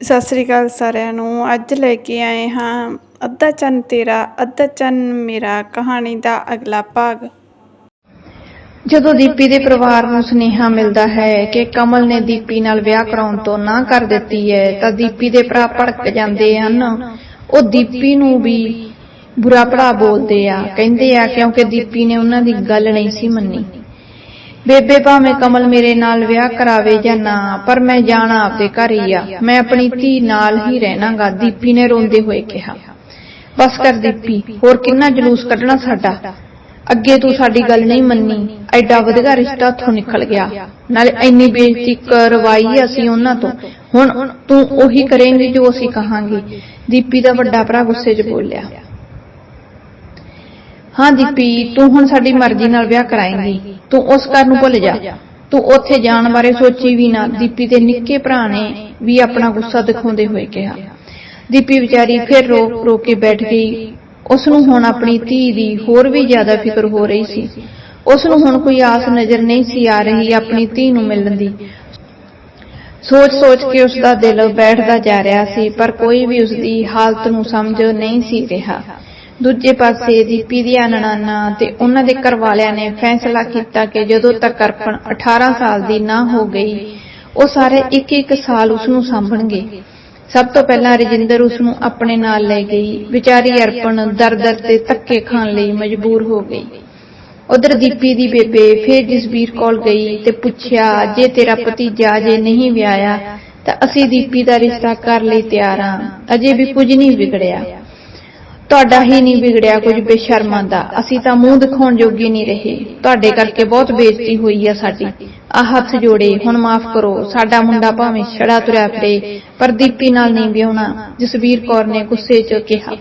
ਸਤਿ ਸ੍ਰੀ ਅਕਾਲ ਸਾਰਿਆਂ ਨੂੰ। ਅੱਜ ਲੈ ਕੇ ਆਏ ਹਾਂ ਅੱਧਾ ਚੰਨ ਤੇਰਾ, ਅੱਧਾ ਚੰਨ ਮੇਰਾ ਕਹਾਣੀ ਦਾ ਅਗਲਾ ਭਾਗ। ਜਦੋਂ ਦੀਪੀ ਦੇ ਪਰਿਵਾਰ ਨੂੰ ਸੁਨੇਹਾ ਮਿਲਦਾ ਹੈ ਕਿ ਕਮਲ ਨੇ ਦੀਪੀ ਨਾਲ ਵਿਆਹ ਕਰਾਉਣ ਤੋਂ ਨਾ ਕਰ ਦਿੱਤੀ ਹੈ, ਤਾਂ ਦੀਪੀ ਦੇ ਭਰਾ ਭੜਕ ਜਾਂਦੇ ਹਨ। ਉਹ ਦੀਪੀ ਨੂੰ ਵੀ ਬੁਰਾ ਭਲਾ ਬੋਲਦੇ ਆ। ਕਹਿੰਦੇ ਆ, ਕਿਉਂਕਿ ਦੀਪੀ ਨੇ ਉਹਨਾਂ ਦੀ ਗੱਲ ਨਹੀਂ ਸੀ ਮੰਨੀ। ਬੇਬੇ ਭਾਵੇਂ ਕਮਲ ਮੇਰੇ ਨਾਲ ਵਿਆਹ ਕਰਾਵੇ ਜਾਂ ਨਾ, ਪਰ ਮੈਂ ਜਾਣਾ ਆਪਦੇ ਘਰ ਹੀ ਆ। ਮੈਂ ਆਪਣੀ ਧੀ ਨਾਲ ਹੀ ਰਹਿਣਾਗਾ, ਦੀਪੀ ਨੇ ਰੋਂਦੇ ਹੋਏ ਕਿਹਾ। ਬਸ ਕਰ ਦੀਪੀ, ਹੋਰ ਕਿੰਨਾ ਜਲੂਸ ਕੱਢਣਾ ਸਾਡਾ? ਅੱਗੇ ਤੂੰ ਸਾਡੀ ਗੱਲ ਨਹੀਂ ਮੰਨੀ। ਐਡਾ ਵਧੀਆ ਰਿਸ਼ਤਾ ਉੱਥੋਂ ਨਿਕਲ ਗਿਆ। ਨਾਲੇ ਇੰਨੀ ਬੇਇੱਜ਼ਤੀ ਕਰਵਾਈ ਅਸੀਂ ਉਹਨਾਂ ਤੋਂ। ਹੁਣ ਤੂੰ ਉਹੀ ਕਰੇਂਗੀ ਜੋ ਅਸੀਂ ਕਹਾਂਗੇ। ਦੀਪੀ ਦਾ ਵੱਡਾ ਭਰਾ ਗੁੱਸੇ 'ਚ ਬੋਲਿਆ। ਹਾਂ ਦੀਪੀ ਤੂੰ ਹੁਣ ਸਾਡੀ ਮਰਜ਼ੀ ਨਾਲ ਵਿਆਹ ਕਰਾਏਂਗੀ। ਤੂੰ ਉਸ ਘਰ ਨੂੰ ਭੁੱਲ ਜਾ। ਤੂੰ ਉੱਥੇ ਜਾਣ ਬਾਰੇ ਸੋਚੀ ਵੀ ਨਾ। ਦੀਪੀ ਦੇ ਨਿੱਕੇ ਭਰਾ ਨੇ ਵੀ ਆਪਣਾ ਗੁੱਸਾ ਦਿਖਾਉਂਦੇ ਹੋਏ ਕਿਹਾ। ਦੀਪੀ ਵਿਚਾਰੀ ਫਿਰ ਰੋ ਰੋ ਕੇ ਬੈਠ ਗਈ। ਉਸ ਨੂੰ ਹੁਣ ਆਪਣੀ ਧੀ ਦੀ ਹੋਰ ਵੀ ਜ਼ਿਆਦਾ ਫਿਕਰ ਹੋ ਰਹੀ ਸੀ। ਉਸ ਨੂੰ ਹੁਣ ਕੋਈ ਆਸ ਨਜ਼ਰ ਨਹੀਂ ਸੀ ਆ ਰਹੀ ਆਪਣੀ ਧੀ ਨੂੰ ਮਿਲਣ ਦੀ। ਸੋਚ-ਸੋਚ ਕੇ ਉਸ ਦਾ ਦਿਲ ਬੈਠਦਾ ਜਾ ਰਿਹਾ ਸੀ, ਪਰ ਕੋਈ ਵੀ ਉਸ ਦੀ ਹਾਲਤ ਨੂੰ ਸਮਝ ਨਹੀਂ ਸੀ ਰਿਹਾ। ਦੂਜੇ ਪਾਸੇ ਦੀਪੀ ਦੀਆਂ ਨਨਾਨਾ ਤੇ ਉਹਨਾਂ ਦੇ ਘਰ ਵਾਲਿਆਂ ਨੇ ਫੈਸਲਾ ਕੀਤਾ ਕਿ ਜਦੋਂ ਤੱਕ ਅਰਪਣ 18 ਸਾਲ ਦੀ ਨਾ ਹੋ ਗਈ, ਉਹ ਸਾਰੇ ਇੱਕ ਇੱਕ ਸਾਲ ਉਸ ਨੂੰ ਸਾਂਭਣਗੇ। ਸਭ ਤੋਂ ਪਹਿਲਾਂ ਰਜਿੰਦਰ ਉਸ ਨੂੰ ਆਪਣੇ ਨਾਲ ਲੈ ਗਈ। ਵਿਚਾਰੀ ਅਰਪਣ ਦਰ-ਦਰ ਤੇ ਧੱਕੇ ਖਾਣ ਲਈ ਮਜਬੂਰ ਹੋ ਗਈ। ਉਧਰ ਦੀਪੀ ਦੀ ਬੇਬੇ ਫੇਰ ਜਸਬੀਰ ਕੋਲ ਗਈ ਤੇ ਪੁੱਛਿਆ, ਜੇ ਤੇਰਾ ਭਤੀਜਾ ਜੇ ਨਹੀਂ ਵਿਆਹਿਆ, ਤਾਂ ਅਸੀਂ ਦੀਪੀ ਦਾ ਰਿਸ਼ਤਾ ਕਰ ਲਈ ਤਿਆਰ ਹਾਂ ਅਜੇ ਵੀ ਕੁਝ ਨਹੀਂ ਵਿਗੜਿਆ। ਤੁਹਾਡਾ ਹੀ ਨਹੀਂ ਵਿਗੜਿਆ ਕੁਝ ਬੇਸ਼ਰਮਾਂ ਦਾ ਅਸੀਂ ਤਾਂ ਮੂੰਹ ਦਿਖਾਉਣ ਜੋਗੇ ਨਹੀਂ ਰਹੇ। ਤੁਹਾਡੇ ਕਰਕੇ ਬਹੁਤ ਬੇਇੱਜ਼ਤੀ ਹੋਈ ਆ ਸਾਡੀ। ਆ ਹੱਥ ਜੋੜੇ, ਹੁਣ ਮਾਫ ਕਰੋ। ਸਾਡਾ ਮੁੰਡਾ ਭਾਵੇਂ ਛੜਾ ਤੁਰਿਆ ਫਿਰੇ, ਪਰ ਦੀਪੀ ਨਾਲ ਨਹੀਂ ਵਿਆਹੁਣਾ, ਜਸਵੀਰ ਕੌਰ ਨੇ ਗੁੱਸੇ 'ਚ ਕਿਹਾ।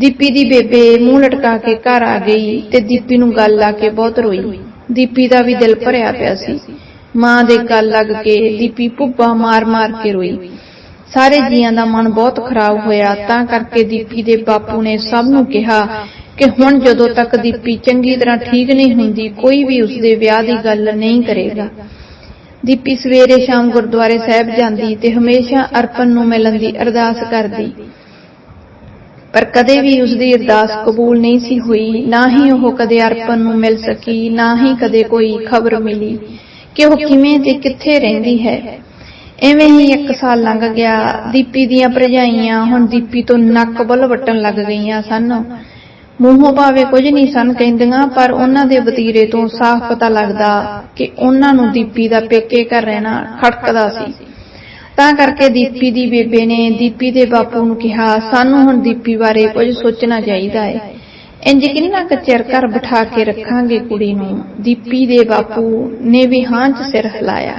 ਦੀਪੀ ਦੀ ਬੇਬੇ ਮੂੰਹ ਲਟਕਾ ਕੇ ਘਰ ਆ ਗਈ ਤੇ ਦੀਪੀ ਨੂੰ ਗੱਲ ਲਾ ਕੇ ਬਹੁਤ ਰੋਈ। ਦੀਪੀ ਦਾ ਵੀ ਦਿਲ ਭਰਿਆ ਪਿਆ ਸੀ। ਮਾਂ ਦੇ ਗੱਲ ਲੱਗ ਕੇ ਦੀਪੀ ਭੁੱਬਾ ਮਾਰ-ਮਾਰ ਕੇ ਰੋਈ। ਸਾਰੇ ਜੀਆਂ ਦਾ ਮਨ ਬਹੁਤ ਖਰਾਬ ਹੋਇਆ, ਤਾਂ ਕਰਕੇ ਦੀਪੀ ਦੇ ਬਾਪੂ ਨੇ ਸਭ ਨੂੰ ਕਿਹਾ ਕਿ ਹੁਣ ਜਦੋਂ ਤੱਕ ਦੀਪੀ ਚੰਗੀ ਤਰ੍ਹਾਂ ਠੀਕ ਨਹੀਂ ਹੁੰਦੀ, ਕੋਈ ਵੀ ਉਸਦੇ ਵਿਆਹ ਦੀ ਗੱਲ ਨਹੀਂ ਕਰੇਗਾ। ਦੀਪੀ ਸਵੇਰੇ ਸ਼ਾਮ ਗੁਰਦੁਆਰੇ ਸਾਹਿਬ ਜਾਂਦੀ ਤੇ ਹਮੇਸ਼ਾ ਅਰਪਣ ਨੂੰ ਮਿਲਣ ਦੀ ਅਰਦਾਸ ਕਰਦੀ। ਪਰ ਕਦੇ ਵੀ ਉਸਦੀ ਅਰਦਾਸ ਕਬੂਲ ਨਹੀਂ ਸੀ ਹੋਈ, ਨਾ ਹੀ ਉਹ ਕਦੇ ਅਰਪਣ ਨੂੰ ਮਿਲ ਸਕੀ, ਨਾ ਹੀ ਕਦੇ ਕੋਈ ਖਬਰ ਮਿਲੀ ਕਿ ਉਹ ਕਿਵੇਂ ਤੇ ਕਿੱਥੇ ਰਹਿੰਦੀ ਹੈ। ਐਵੇਂ ਹੀ ਇੱਕ ਸਾਲ ਲੰਘ ਗਿਆ। ਦੀਪੀ ਦੀਆਂ ਭਰਜਾਈਆਂ ਹੁਣ ਦੀਪੀ ਤੋਂ ਨੱਕ ਬੁੱਲ ਵੱਟਣ ਲੱਗ ਗਈਆਂ ਸਨ। ਮੂੰਹੋਂ ਭਾਵੇਂ ਕੁਝ ਨਹੀਂ ਸਨ ਕਹਿੰਦੀਆਂ, ਪਰ ਉਹਨਾਂ ਦੇ ਵਤੀਰੇ ਤੋਂ ਸਾਫ਼ ਪਤਾ ਲੱਗਦਾ ਕਿ ਉਹਨਾਂ ਨੂੰ ਦੀਪੀ ਦਾ ਪੇਕੇ ਘਰ ਰਹਿਣਾ ਖੜਕਦਾ ਸੀ। ਤਾਂ ਕਰਕੇ ਦੀਪੀ ਦੀ ਬੇਬੇ ਨੇ ਦੀਪੀ ਦੇ ਬਾਪੂ ਨੂੰ ਕਿਹਾ, ਸਾਨੂੰ ਹੁਣ ਦੀਪੀ ਬਾਰੇ ਕੁਝ ਸੋਚਣਾ ਚਾਹੀਦਾ ਹੈ ਇੰਜ ਕਿੰਨਾ ਕੁ ਚਿਰ ਘਰ ਬਿਠਾ ਕੇ ਰੱਖਾਂਗੇ ਕੁੜੀ ਨੂੰ। ਦੀਪੀ ਦੇ ਬਾਪੂ ਨੇ ਵੀ ਹਾਂ 'ਚ ਸਿਰ ਹਿਲਾਇਆ।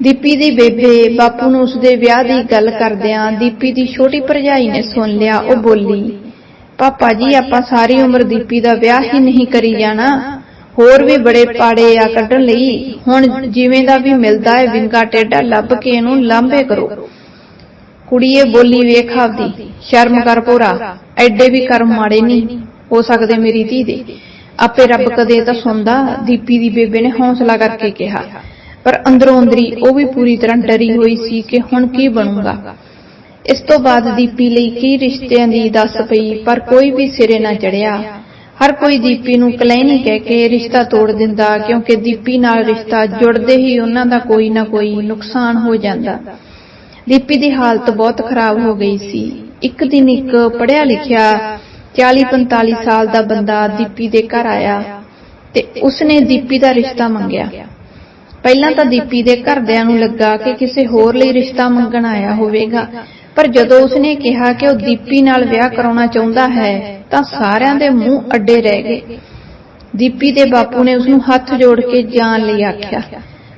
ਦੀਪੀ ਦੀ ਬੇਬੇ ਬਾਪੂ ਨੂੰ ਉਸਦੇ ਵਿਆਹ ਦੀ ਗੱਲ ਕਰਦਿਆਂ ਦੀਪੀ ਦੀ ਛੋਟੀ ਭਰਜਾਈ ਨੇ ਸੁਣ ਲਿਆ, ਉਹ ਬੋਲੀ, ਪਾਪਾ ਜੀ, ਆਪਾਂ ਸਾਰੀ ਉਮਰ ਦੀਪੀ ਦਾ ਵਿਆਹ ਹੀ ਨਹੀਂ ਕਰੀ ਜਾਣਾ। ਹੋਰ ਵੀ ਬੜੇ ਪਾੜੇ ਆ ਕੱਢਣ ਲਈ। ਹੁਣ ਜਿਵੇਂ ਦਾ ਵੀ ਮਿਲਦਾ ਹੈ, ਵਿੰਗਾ, ਟੇਡਾ ਲੱਭ ਕੇ ਇਹਨੂੰ ਲਾਂਭੇ ਕਰੋ। ਕੁੜੀਏ ਬੋਲੀ ਵੇਖ ਆਪਦੀ, ਸ਼ਰਮ ਕਰ ਪੂਰਾ, ਐਡੇ ਵੀ ਕਰਮ ਮਾੜੇ ਨਹੀਂ, ਹੋ ਸਕਦੇ ਮੇਰੀ ਧੀ ਦੇ। ਆਪੇ ਰੱਬ ਕਦੇ ਤਾਂ ਸੁਣਦਾ, ਦੀਪੀ ਦੀ ਬੇਬੇ ਨੇ ਹੌਸਲਾ ਕਰਕੇ ਕਿਹਾ। ਪਰ ਅੰਦਰੋਂ ਅੰਦਰੀ ਉਹ ਵੀ ਪੂਰੀ ਤਰ੍ਹਾਂ ਡਰੀ ਹੋਈ ਸੀ ਕਿ ਹੁਣ ਕੀ ਬਣੂਗਾ। ਇਸ ਤੋਂ ਬਾਅਦ ਦੀਪੀ ਲਈ ਕੀ ਰਿਸ਼ਤਿਆਂ ਦੀ ਦੱਸ ਪਈ, ਪਰ ਕੋਈ ਵੀ ਸਿਰੇ ਨਾ ਚੜਿਆ। ਹਰ ਕੋਈ ਦੀਪੀ ਨੂੰ ਕਲੈਣੀ ਕਹਿ ਕੇ ਰਿਸ਼ਤਾ ਤੋੜ ਦਿੰਦਾ, ਕਿਉਂਕਿ ਦੀਪੀ ਨਾਲ ਰਿਸ਼ਤਾ ਜੁੜਦੇ ਹੀ ਉਹਨਾਂ ਦਾ ਕੋਈ ਨਾ ਕੋਈ ਨੁਕਸਾਨ ਹੋ ਜਾਂਦਾ। ਦੀਪੀ ਦੀ ਹਾਲਤ ਬਹੁਤ ਖਰਾਬ ਹੋ ਗਈ ਸੀ। ਇੱਕ ਦਿਨ ਇੱਕ ਪੜਿਆ ਲਿਖਿਆ 40-45 ਸਾਲ ਦਾ ਬੰਦਾ ਦੀਪੀ ਦੇ ਘਰ ਆਇਆ ਤੇ ਉਸਨੇ ਦੀਪੀ ਦਾ ਰਿਸ਼ਤਾ ਮੰਗਿਆ। ਪਹਿਲਾਂ ਤਾਂ ਦੀਪੀ ਦੇ ਘਰਦਿਆਂ ਨੂੰ ਲੱਗਾ ਕਿ ਕਿਸੇ ਹੋਰ ਲਈ ਰਿਸ਼ਤਾ ਮੰਗਣ ਆਇਆ ਹੋਵੇਗਾ। ਪਰ ਜਦੋਂ ਉਸਨੇ ਕਿਹਾ ਕਿ ਉਹ ਦੀਪੀ ਨਾਲ ਵਿਆਹ ਕਰਾਉਣਾ ਚਾਹੁੰਦਾ ਹੈ, ਤਾਂ ਸਾਰਿਆਂ ਦੇ ਮੂੰਹ ਅੱਡੇ ਰਹਿ ਗਏ। ਦੀਪੀ ਦੇ ਬਾਪੂ ਨੇ ਉਸ ਹੱਥ ਜੋੜ ਕੇ ਜਾਣ ਲਈ ਆਖਿਆ।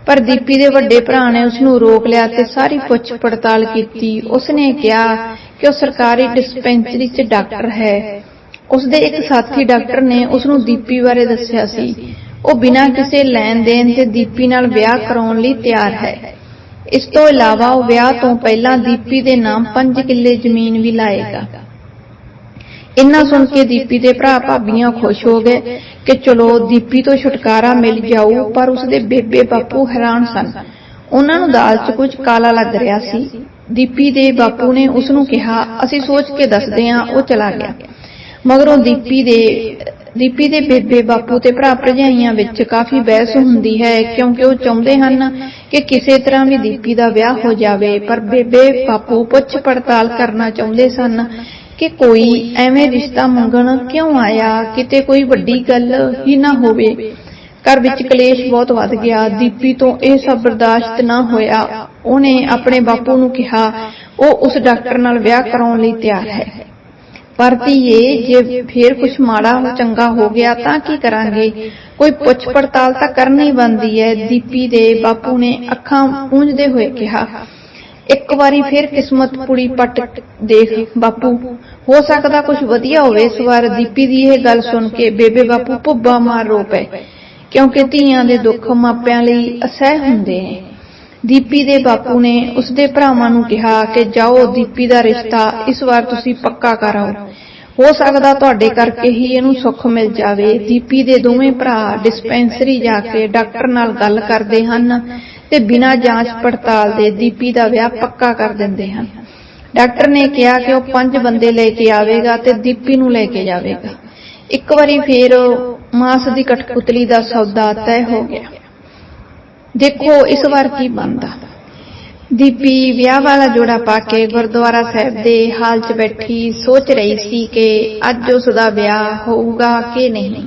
ਪਰ ਦੀਪੀ ਦੇ ਵੱਡੇ ਭਰਾ ਨੇ ਉਸ ਨੂੰ ਰੋਕ ਲਿਆ ਤੇ ਸਾਰੀ ਪੁੱਛ ਪੜਤਾਲ ਕੀਤੀ। ਉਸਨੇ ਕਿਹਾ ਕਿ ਉਹ ਸਰਕਾਰੀ ਡਿਸਪੈਂਸਰੀ 'ਚ ਡਾਕਟਰ ਹੈ। ਉਸਦੇ ਇੱਕ ਸਾਥੀ ਡਾਕਟਰ ਨੇ ਉਸ ਨੂੰ ਦੀਪੀ ਬਾਰੇ ਦੱਸਿਆ ਸੀ। ਉਹ ਬਿਨਾਂ ਕਿਸੇ ਲੈਣ ਦੇਣ ਤੇ ਦੀਪੀ ਨਾਲ ਵਿਆਹ ਕਰਾਉਣ ਲਈ ਤਿਆਰ ਹੈ। ਇਸ ਤੋਂ ਇਲਾਵਾ ਉਹ ਵਿਆਹ ਤੋਂ ਪਹਿਲਾਂ ਦੀਪੀ ਦੇ ਨਾਮ 5 ਕਿੱਲੇ ਜ਼ਮੀਨ ਵੀ ਲਾਏਗਾ। ਇੰਨਾ ਸੁਣ ਕੇ ਦੀਪੀ ਦੇ ਭਰਾ ਭਾਬੀਆਂ ਖੁਸ਼ ਹੋ ਗਏ ਕਿ ਚਲੋ ਦੀਪੀ ਤੋਂ ਛੁਟਕਾਰਾ ਮਿਲ ਜਾਊ, ਪਰ ਉਸਦੇ ਬੇਬੇ ਬਾਪੂ ਹੈਰਾਨ ਸਨ। ਉਹਨਾਂ ਨੂੰ ਦਾਲ 'ਚ ਕੁਝ ਕਾਲਾ ਲੱਗ ਰਿਹਾ ਸੀ। ਦੀਪੀ ਦੇ ਬਾਪੂ ਨੇ ਉਸ ਨੂੰ ਕਿਹਾ, ਅਸੀਂ ਸੋਚ ਕੇ ਦੱਸਦੇ ਹਾਂ, ਉਹ ਚਲਾ ਗਿਆ। ਮਗਰੋਂ ਦੀਪੀ ਦੇ ਦੀਪੀ ਦੇ ਬੇਬੇ ਬਾਪੂ ਤੇ ਭਰਾ ਭਰਜਾਈਆਂ ਵਿੱਚ ਕਾਫੀ ਬਹਿਸ ਹੁੰਦੀ ਹੈ, ਕਿਉਂਕਿ ਉਹ ਚਾਹੁੰਦੇ ਹਨ ਕਿ ਕਿਸੇ ਤਰ੍ਹਾਂ ਵੀ ਦੀਪੀ ਦਾ ਵਿਆਹ ਹੋ ਜਾਵੇ, ਪਰ ਬੇਬੇ ਬਾਪੂ ਪੁੱਛ ਪੜਤਾਲ ਕਰਨਾ ਚਾਹੁੰਦੇ ਸਨ ਕਿ ਕੋਈ ਐਵੇਂ ਰਿਸ਼ਤਾ ਮੰਗਣ ਕਿਉਂ ਆਇਆ, ਕਿਤੇ ਕੋਈ ਵੱਡੀ ਗੱਲ ਹੀ ਨਾ ਹੋਵੇ। ਘਰ ਵਿੱਚ ਕਲੇਸ਼ ਬਹੁਤ ਵੱਧ ਗਿਆ ਦੀਪੀ ਤੋਂ ਇਹ ਸਭ ਬਰਦਾਸ਼ਤ ਨਾ ਹੋਇਆ। ਉਹਨੇ ਆਪਣੇ ਬਾਪੂ ਨੂੰ ਕਿਹਾ, ਉਹ ਉਸ ਡਾਕਟਰ ਨਾਲ ਵਿਆਹ ਕਰਾਉਣ ਲਈ ਤਿਆਰ ਹੈ। ਪਰ ਧੀਏ, ਜੇ ਫੇਰ ਕੁਝ ਮਾੜਾ ਚੰਗਾ ਹੋ ਗਿਆ ਤਾਂ ਕੀ ਕਰਾਂਗੇ? ਕੋਈ ਪੁੱਛ ਪੜਤਾਲ ਤਾਂ ਕਰਨੀ ਬੰਦੀ ਹੈ ਦੀਪੀ ਦੇ ਬਾਪੂ ਨੇ ਅੱਖਾਂ ਪੂੰਝਦੇ ਹੋਏ ਕਿਹਾ, ਇੱਕ ਵਾਰੀ ਫੇਰ ਕਿਸਮਤ ਪੁੜੀ ਪੱਟ ਦੇਖ ਬਾਪੂ। ਹੋ ਸਕਦਾ ਕੁਝ ਵਧੀਆ ਹੋਵੇ ਇਸ ਵਾਰ। ਦੀਪੀ ਦੀ ਇਹ ਗੱਲ ਸੁਣ ਕੇ ਬੇਬੇ ਬਾਪੂ ਭੁੱਬਾ ਮਾਰ ਰੋ ਪਏ, ਕਿਉਂਕਿ ਧੀਆਂ ਦੇ ਦੁੱਖ ਮਾਪਿਆਂ ਲਈ ਅਸਹਿ ਹੁੰਦੇ ਨੇ ਦੀਪੀ ਦੇ ਬਾਪੂ ਨੇ ਉਸਦੇ ਭਰਾਵਾਂ ਨੂੰ ਕਿਹਾ ਕਿ ਜਾਓ, ਦੀਪੀ ਦਾ ਰਿਸ਼ਤਾ ਇਸ ਵਾਰ ਤੁਸੀਂ ਪੱਕਾ ਕਰਾਓ। ਹੋ ਸਕਦਾ ਤੁਹਾਡੇ ਕਰਕੇ ਹੀ ਇਹਨੂੰ ਸੁੱਖ ਮਿਲ ਜਾਵੇ। ਦੀਪੀ ਦੇ ਦੋਵੇਂ ਭਰਾ ਡਿਸਪੈਂਸਰੀ ਜਾ ਕੇ ਡਾਕਟਰ ਨਾਲ ਗੱਲ ਕਰਦੇ ਹਨ ਤੇ ਬਿਨਾਂ ਜਾਂਚ ਪੜਤਾਲ ਦੇ ਦੀਪੀ ਦਾ ਵਿਆਹ ਪੱਕਾ ਕਰ ਦਿੰਦੇ ਹਨ। ਡਾਕਟਰ ਨੇ ਕਿਹਾ ਕਿ ਉਹ ਪੰਜ ਬੰਦੇ ਲੈ ਕੇ ਆਵੇਗਾ ਤੇ ਦੀਪੀ ਨੂੰ ਲੈ ਕੇ ਜਾਵੇਗਾ। ਇੱਕ ਵਾਰੀ ਫੇਰ ਮਾਸ ਦੀ ਕਠਪੁਤਲੀ ਦਾ ਸੌਦਾ ਤੈਅ ਹੋ ਗਿਆ। ਦੇਖੋ ਇਸ ਵਾਰ ਕੀ ਬਣਦਾ। ਦੀਪੀ ਵਿਆਹ ਵਾਲਾ ਜੋੜਾ ਪਾ ਕੇ ਗੁਰਦੁਆਰਾ ਸਾਹਿਬ ਦੇ ਹਾਲ 'ਚ ਬੈਠੀ ਸੋਚ ਰਹੀ ਸੀ ਕਿ ਅੱਜ ਉਸ ਦਾ ਵਿਆਹ ਹੋਊਗਾ ਕਿ ਨਹੀਂ।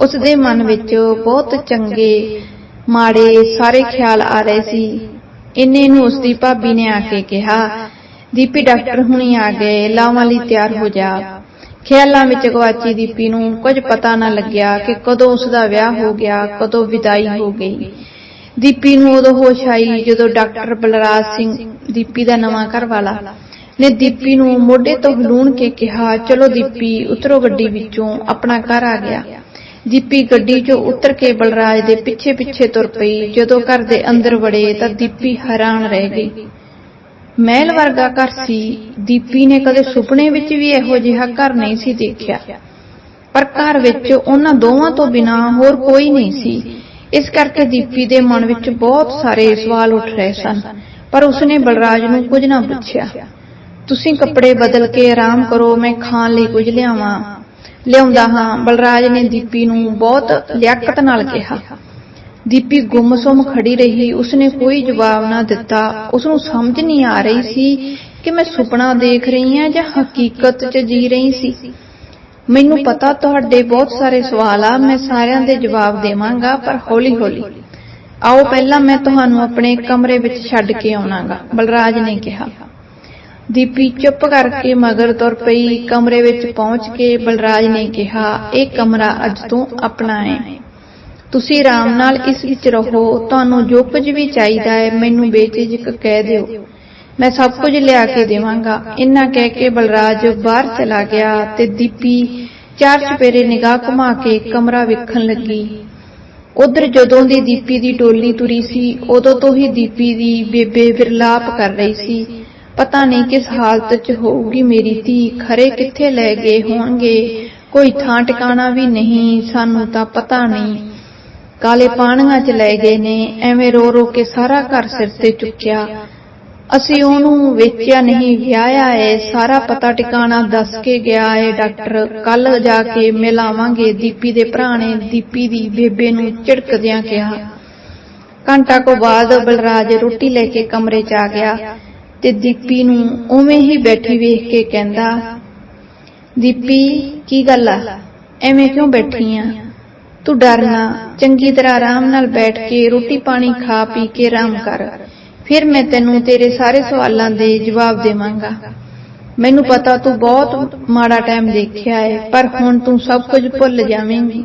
ਉਸ ਦੇ ਮਨ ਵਿੱਚ ਬਹੁਤ ਚੰਗੇ ਮਾੜੇ ਸਾਰੇ ਖਿਆਲ ਆ ਰਹੇ ਸੀ। ਇੰਨੇ ਨੂੰ ਉਸ ਦੀ ਭਾਬੀ ਨੇ ਆ ਕੇ ਕਿਹਾ ਦੀਪੀ ਡਾਕਟਰ ਹੁਣੀ ਆ ਗਏ ਲਾਵਾਂ ਲਈ ਤਿਆਰ ਹੋ ਜਾ। ਖਿਆਲਾਂ ਵਿੱਚ ਗਵਾਚੀ ਦੀਪੀ ਨੂੰ ਕੁਝ ਪਤਾ ਨਾ ਲੱਗਿਆ ਕਿ ਕਦੋਂ ਉਸ ਦਾ ਵਿਆਹ ਹੋ ਗਿਆ ਕਦੋਂ ਵਿਦਾਈ ਹੋ ਗਈ। ਦੀਪੀ ਨੂੰ ਉਦੋਂ ਹੋਸ਼ ਆਈ ਜਦੋਂ ਡਾਕਟਰ ਬਲਰਾਜ ਸਿੰਘ ਦੀਪੀ ਦਾ ਨਵਾਂ ਘਰ ਵਾਲਾ ਨੇ ਦੀਪੀ ਨੂੰ ਮੋਢੇ ਤੋਂ ਹਲੂਣ ਕੇ ਕਿਹਾ, ਚਲੋ ਦੀਪੀ, ਉਤਰੋ ਗੱਡੀ ਵਿੱਚੋਂ, ਆਪਣਾ ਘਰ ਆ ਗਿਆ। ਦੀਪੀ ਗੱਡੀ 'ਚੋਂ ਉਤਰ ਕੇ ਬਲਰਾਜ ਦੇ ਪਿੱਛੇ ਪਿੱਛੇ ਤੁਰ ਪਈ। ਜਦੋਂ ਘਰ ਦੇ ਅੰਦਰ ਵੜੇ ਤਾਂ ਦੀਪੀ ਹੈਰਾਨ ਰਹਿ ਗਈ। ਮਹਿਲ ਵਰਗਾ ਘਰ ਸੀ। ਦੀਪੀ ਨੇ ਕਦੇ ਸੁਪਨੇ ਵਿੱਚ ਵੀ ਇਹੋ ਜਿਹਾ ਘਰ ਨਹੀਂ ਸੀ ਦੇਖਿਆ। ਪਰ ਘਰ ਵਿੱਚ ਉਹਨਾਂ ਦੋਵਾਂ ਤੋਂ ਬਿਨਾ ਹੋਰ ਕੋਈ ਨਹੀਂ ਸੀ। ਇਸ ਕਰਕੇ ਦੀਪੀ ਦੇ ਮਨ ਵਿੱਚ ਬਹੁਤ ਸਾਰੇ ਸਵਾਲ ਉੱਠ ਰਹੇ ਸਨ, ਪਰ ਉਸਨੇ ਬਲਰਾਜ ਨੂੰ ਕੁਝ ਨਾ ਪੁੱਛਿਆ। ਤੁਸੀਂ ਕੱਪੜੇ ਬਦਲ ਕੇ ਆਰਾਮ ਕਰੋ, ਮੈਂ ਖਾਣ ਲਈ ਕੁਝ ਲਿਆਵਾਂ। ਲਿਆਉਂਦਾ ਹਾਂ, ਬਲਰਾਜ ਨੇ ਦੀਪੀ ਨੂੰ ਬਹੁਤ ਲਿਆਕਤ ਨਾਲ ਕਿਹਾ। ਦੀਪੀ ਗੁੰਮਸੁੰਮ ਖੜੀ ਰਹੀ। ਉਸਨੇ ਕੋਈ ਜਵਾਬ ਨਾ ਦਿੱਤਾ। ਉਸ ਨੂੰ ਸਮਝ ਨਹੀਂ ਆ ਰਹੀ ਸੀ ਕਿ ਮੈਂ ਸੁਪਨਾ ਦੇਖ ਰਹੀ ਹਾਂ ਜਾਂ ਹਕੀਕਤ 'ਚ ਜੀ ਰਹੀ ਸੀ। ਮੈਨੂੰ ਪਤਾ ਤੁਹਾਡੇ ਬਹੁਤ ਸਾਰੇ ਸਵਾਲ ਆ ਮੈਂ ਸਾਰਿਆਂ ਦੇ ਜਵਾਬ ਦੇਵਾਂਗਾ ਪਰ ਹੌਲੀ-ਹੌਲੀ ਆਓ ਪਹਿਲਾਂ ਮੈਂ ਤੁਹਾਨੂੰ ਆਪਣੇ ਕਮਰੇ ਵਿੱਚ ਛੱਡ ਕੇ ਆਉਣਾਗਾ। ਬਲਰਾਜ ਨੇ ਕਿਹਾ ਦੀਪੀ ਚੁੱਪ ਕਰਕੇ ਮਗਰ ਤੁਰ ਪਈ ਕਮਰੇ ਵਿੱਚ ਪਹੁੰਚ ਕੇ ਬਲਰਾਜ ਨੇ ਕਿਹਾ ਇਹ ਕਮਰਾ ਅੱਜ ਤੋਂ ਆਪਣਾ ਹੈ। ਤੁਸੀਂ ਆਰਾਮ ਨਾਲ ਇਸ ਵਿੱਚ ਰਹੋ ਤੁਹਾਨੂੰ ਜੋ ਕੁਝ ਵੀ ਚਾਹੀਦਾ ਹੈ ਮੈਨੂੰ ਬੇਝਿਜਕ ਕਹਿ ਦਿਓ। ਮੈਂ ਸਭ ਕੁਝ ਲਿਆ ਕੇ ਦੇਵਾਂਗਾ। ਇੰਨਾ ਕਹਿ ਕੇ ਬਲਰਾਜ ਬਾਹਰ ਚਲਾ ਗਿਆ ਤੇ ਦੀਪੀ ਚਾਰ ਚਪੇਰੇ ਨਿਗਾਹ ਘੁਮਾ ਕੇ ਕਮਰਾ ਵੇਖਣ ਲੱਗੀ। ਉਧਰ ਜਦੋਂ ਦੀ ਦੀਪੀ ਦੀ ਟੋਲੀ ਤੁਰੀ ਸੀ ਉਦੋਂ ਤੋਂ ਹੀ ਦੀਪੀ ਦੀ ਬੇਬੇ ਵਿਰਲਾਪ ਕਰ ਰਹੀ ਸੀ। ਪਤਾ ਨਹੀਂ ਕਿਸ ਹਾਲਤ 'ਚ ਹੋਊਗੀ ਮੇਰੀ ਧੀ। ਖਰੇ ਕਿੱਥੇ ਲੈ ਗਏ ਹੋਣਗੇ? ਕੋਈ ਥਾਂ ਟਿਕਾਣਾ ਵੀ ਨਹੀਂ। ਸਾਨੂੰ ਤਾਂ ਪਤਾ ਨਹੀਂ। ਕਾਲੇ ਪਾਣੀਆਂ 'ਚ ਲੈ ਗਏ ਨੇ। ਐਵੇਂ ਰੋ ਰੋ ਕੇ ਸਾਰਾ ਘਰ ਸਿਰ ਤੇ ਚੁੱਕਿਆ ਅਸੀਂ ਉਹਨੂੰ ਵੇਚਿਆ ਨਹੀਂ, ਵਿਆਹਿਆ ਏ, ਸਾਰਾ ਪਤਾ ਟਿਕਾਣਾ ਦੱਸ ਕੇ ਗਿਆ ਏ ਡਾਕਟਰ। ਕੱਲ ਜਾ ਕੇ ਮਿਲਾਵਾਂਗੇ ਦੀਪੀ ਦੇ ਭਰਾ ਨੇ, ਦੀਪੀ ਦੀ ਬੇਬੇ ਨੂੰ ਝਿੜਕਦਿਆਂ ਕਿਹਾ। ਘੰਟਾ ਕੋ ਬਾਅਦ ਬਲਰਾਜ ਰੋਟੀ ਲੈ ਕੇ ਕਮਰੇ 'ਚ ਆ ਗਿਆ ਤੇ ਦੀਪੀ ਨੂੰ ਉਵੇਂ ਹੀ ਬੈਠੀ ਵੇਖ ਕੇ ਕਹਿੰਦਾ, ਦੀਪੀ, ਕੀ ਗੱਲ ਆ? ਐਵੇਂ ਕਿਉਂ ਬੈਠੀ ਆ? ਤੂੰ ਡਰਨਾ ਚੰਗੀ ਤਰ੍ਹਾਂ ਆਰਾਮ ਨਾਲ ਬੈਠ ਕੇ ਰੋਟੀ ਪਾਣੀ ਖਾ ਪੀ ਕੇ ਆਰਾਮ ਕਰ। ਫਿਰ ਮੈਂ ਤੈਨੂੰ ਤੇਰੇ ਸਾਰੇ ਸਵਾਲਾਂ ਦੇ ਜਵਾਬ ਦੇਵਾਂਗਾ। ਮੈਨੂੰ ਪਤਾ ਤੂੰ ਬਹੁਤ ਮਾੜਾ ਟਾਈਮ ਦੇਖਿਆ ਹੈ, ਪਰ ਹੁਣ ਤੂੰ ਸਭ ਕੁਝ ਭੁੱਲ ਜਾਵੇਂਗੀ।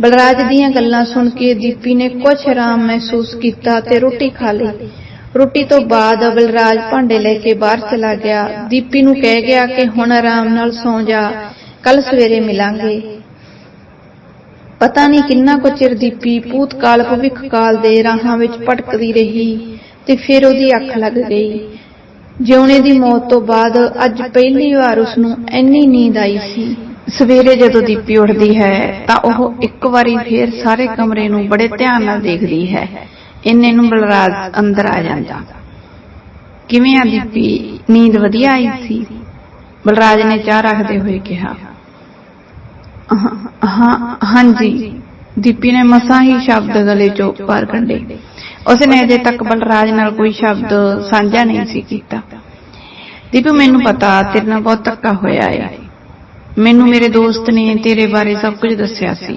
ਬਲਰਾਜ ਦੀਆਂ ਗੱਲਾਂ ਸੁਣ ਕੇ ਦੀਪੀ ਨੇ ਕੁਝ ਆਰਾਮ ਮਹਿਸੂਸ ਕੀਤਾ ਤੇ ਰੋਟੀ ਖਾ ਲਈ। ਰੋਟੀ ਤੋਂ ਬਾਅਦ ਬਲਰਾਜ ਭਾਂਡੇ ਲੈ ਕੇ ਬਾਹਰ ਚਲਾ ਗਿਆ। ਦੀਪੀ ਨੂੰ ਕਹਿ ਗਿਆ ਕਿ ਹੁਣ ਆਰਾਮ ਨਾਲ ਸੌਂ ਜਾ ਕੱਲ ਸਵੇਰੇ ਮਿਲਾਂਗੇ। ਪਤਾ ਨਹੀਂ ਕਿੰਨਾ ਕੁ ਚਿਰ ਦੀਪੀ ਭੂਤਕਾਲ ਭਵਿੱਖ ਕਾਲ ਦੇ ਰਾਹਾਂ ਵਿੱਚ ਭਟਕਦੀ ਰਹੀ। ਤੇ ਫਿਰ ਉਹਦੀ ਅੱਖ ਲੱਗ ਗਈ। ਜਿਉਣੇ ਦੀ ਮੌਤ ਤੋਂ ਬਾਅਦ ਅੱਜ ਪਹਿਲੀ ਵਾਰ ਉਸ ਨੂੰ ਇੰਨੀ ਨੀਂਦ ਆਈ ਸੀ। ਸਵੇਰੇ ਜਦੋਂ ਦੀਪੀ ਉੱਠਦੀ ਹੈ, ਤਾਂ ਉਹ ਇੱਕ ਵਾਰੀ ਫੇਰ ਸਾਰੇ ਕਮਰੇ ਨੂੰ ਬੜੇ ਧਿਆਨ ਨਾਲ ਦੇਖਦੀ ਹੈ। ਇੰਨੇ ਨੂੰ ਬਲਰਾਜ ਅੰਦਰ ਆ ਜਾਂਦਾ। ਕਿਵੇਂ ਆ ਦੀਪੀ? ਨੀਂਦ ਵਧੀਆ ਆਈ ਸੀ? ਬਲਰਾਜ ਨੇ ਚਾਹ ਰੱਖਦੇ ਹੋਏ ਕਿਹਾ। "ਹਾਂ- ਹਾਂਜੀ। ਦੀਪੀ ਨੇ ਮਸਾਂ ਹੀ ਸ਼ਬਦ ਗਲੇ ਚੋਂ ਬਾਹਰ ਕੱਢੇ। ਉਸਨੇ ਅਜੇ ਤੱਕ ਬਲਰਾਜ ਨਾਲ ਕੋਈ ਸ਼ਬਦ ਸਾਂਝਾ ਨਹੀਂ ਸੀ ਕੀਤਾ। ਦੀਪੀ, ਮੈਨੂੰ ਪਤਾ ਤੇਰੇ ਨਾਲ ਬਹੁਤ ਧੱਕਾ ਹੋਇਆ ਹੈ ਮੈਨੂੰ ਮੇਰੇ ਦੋਸਤ ਨੇ ਤੇਰੇ ਬਾਰੇ ਸਭ ਕੁਝ ਦੱਸਿਆ ਸੀ।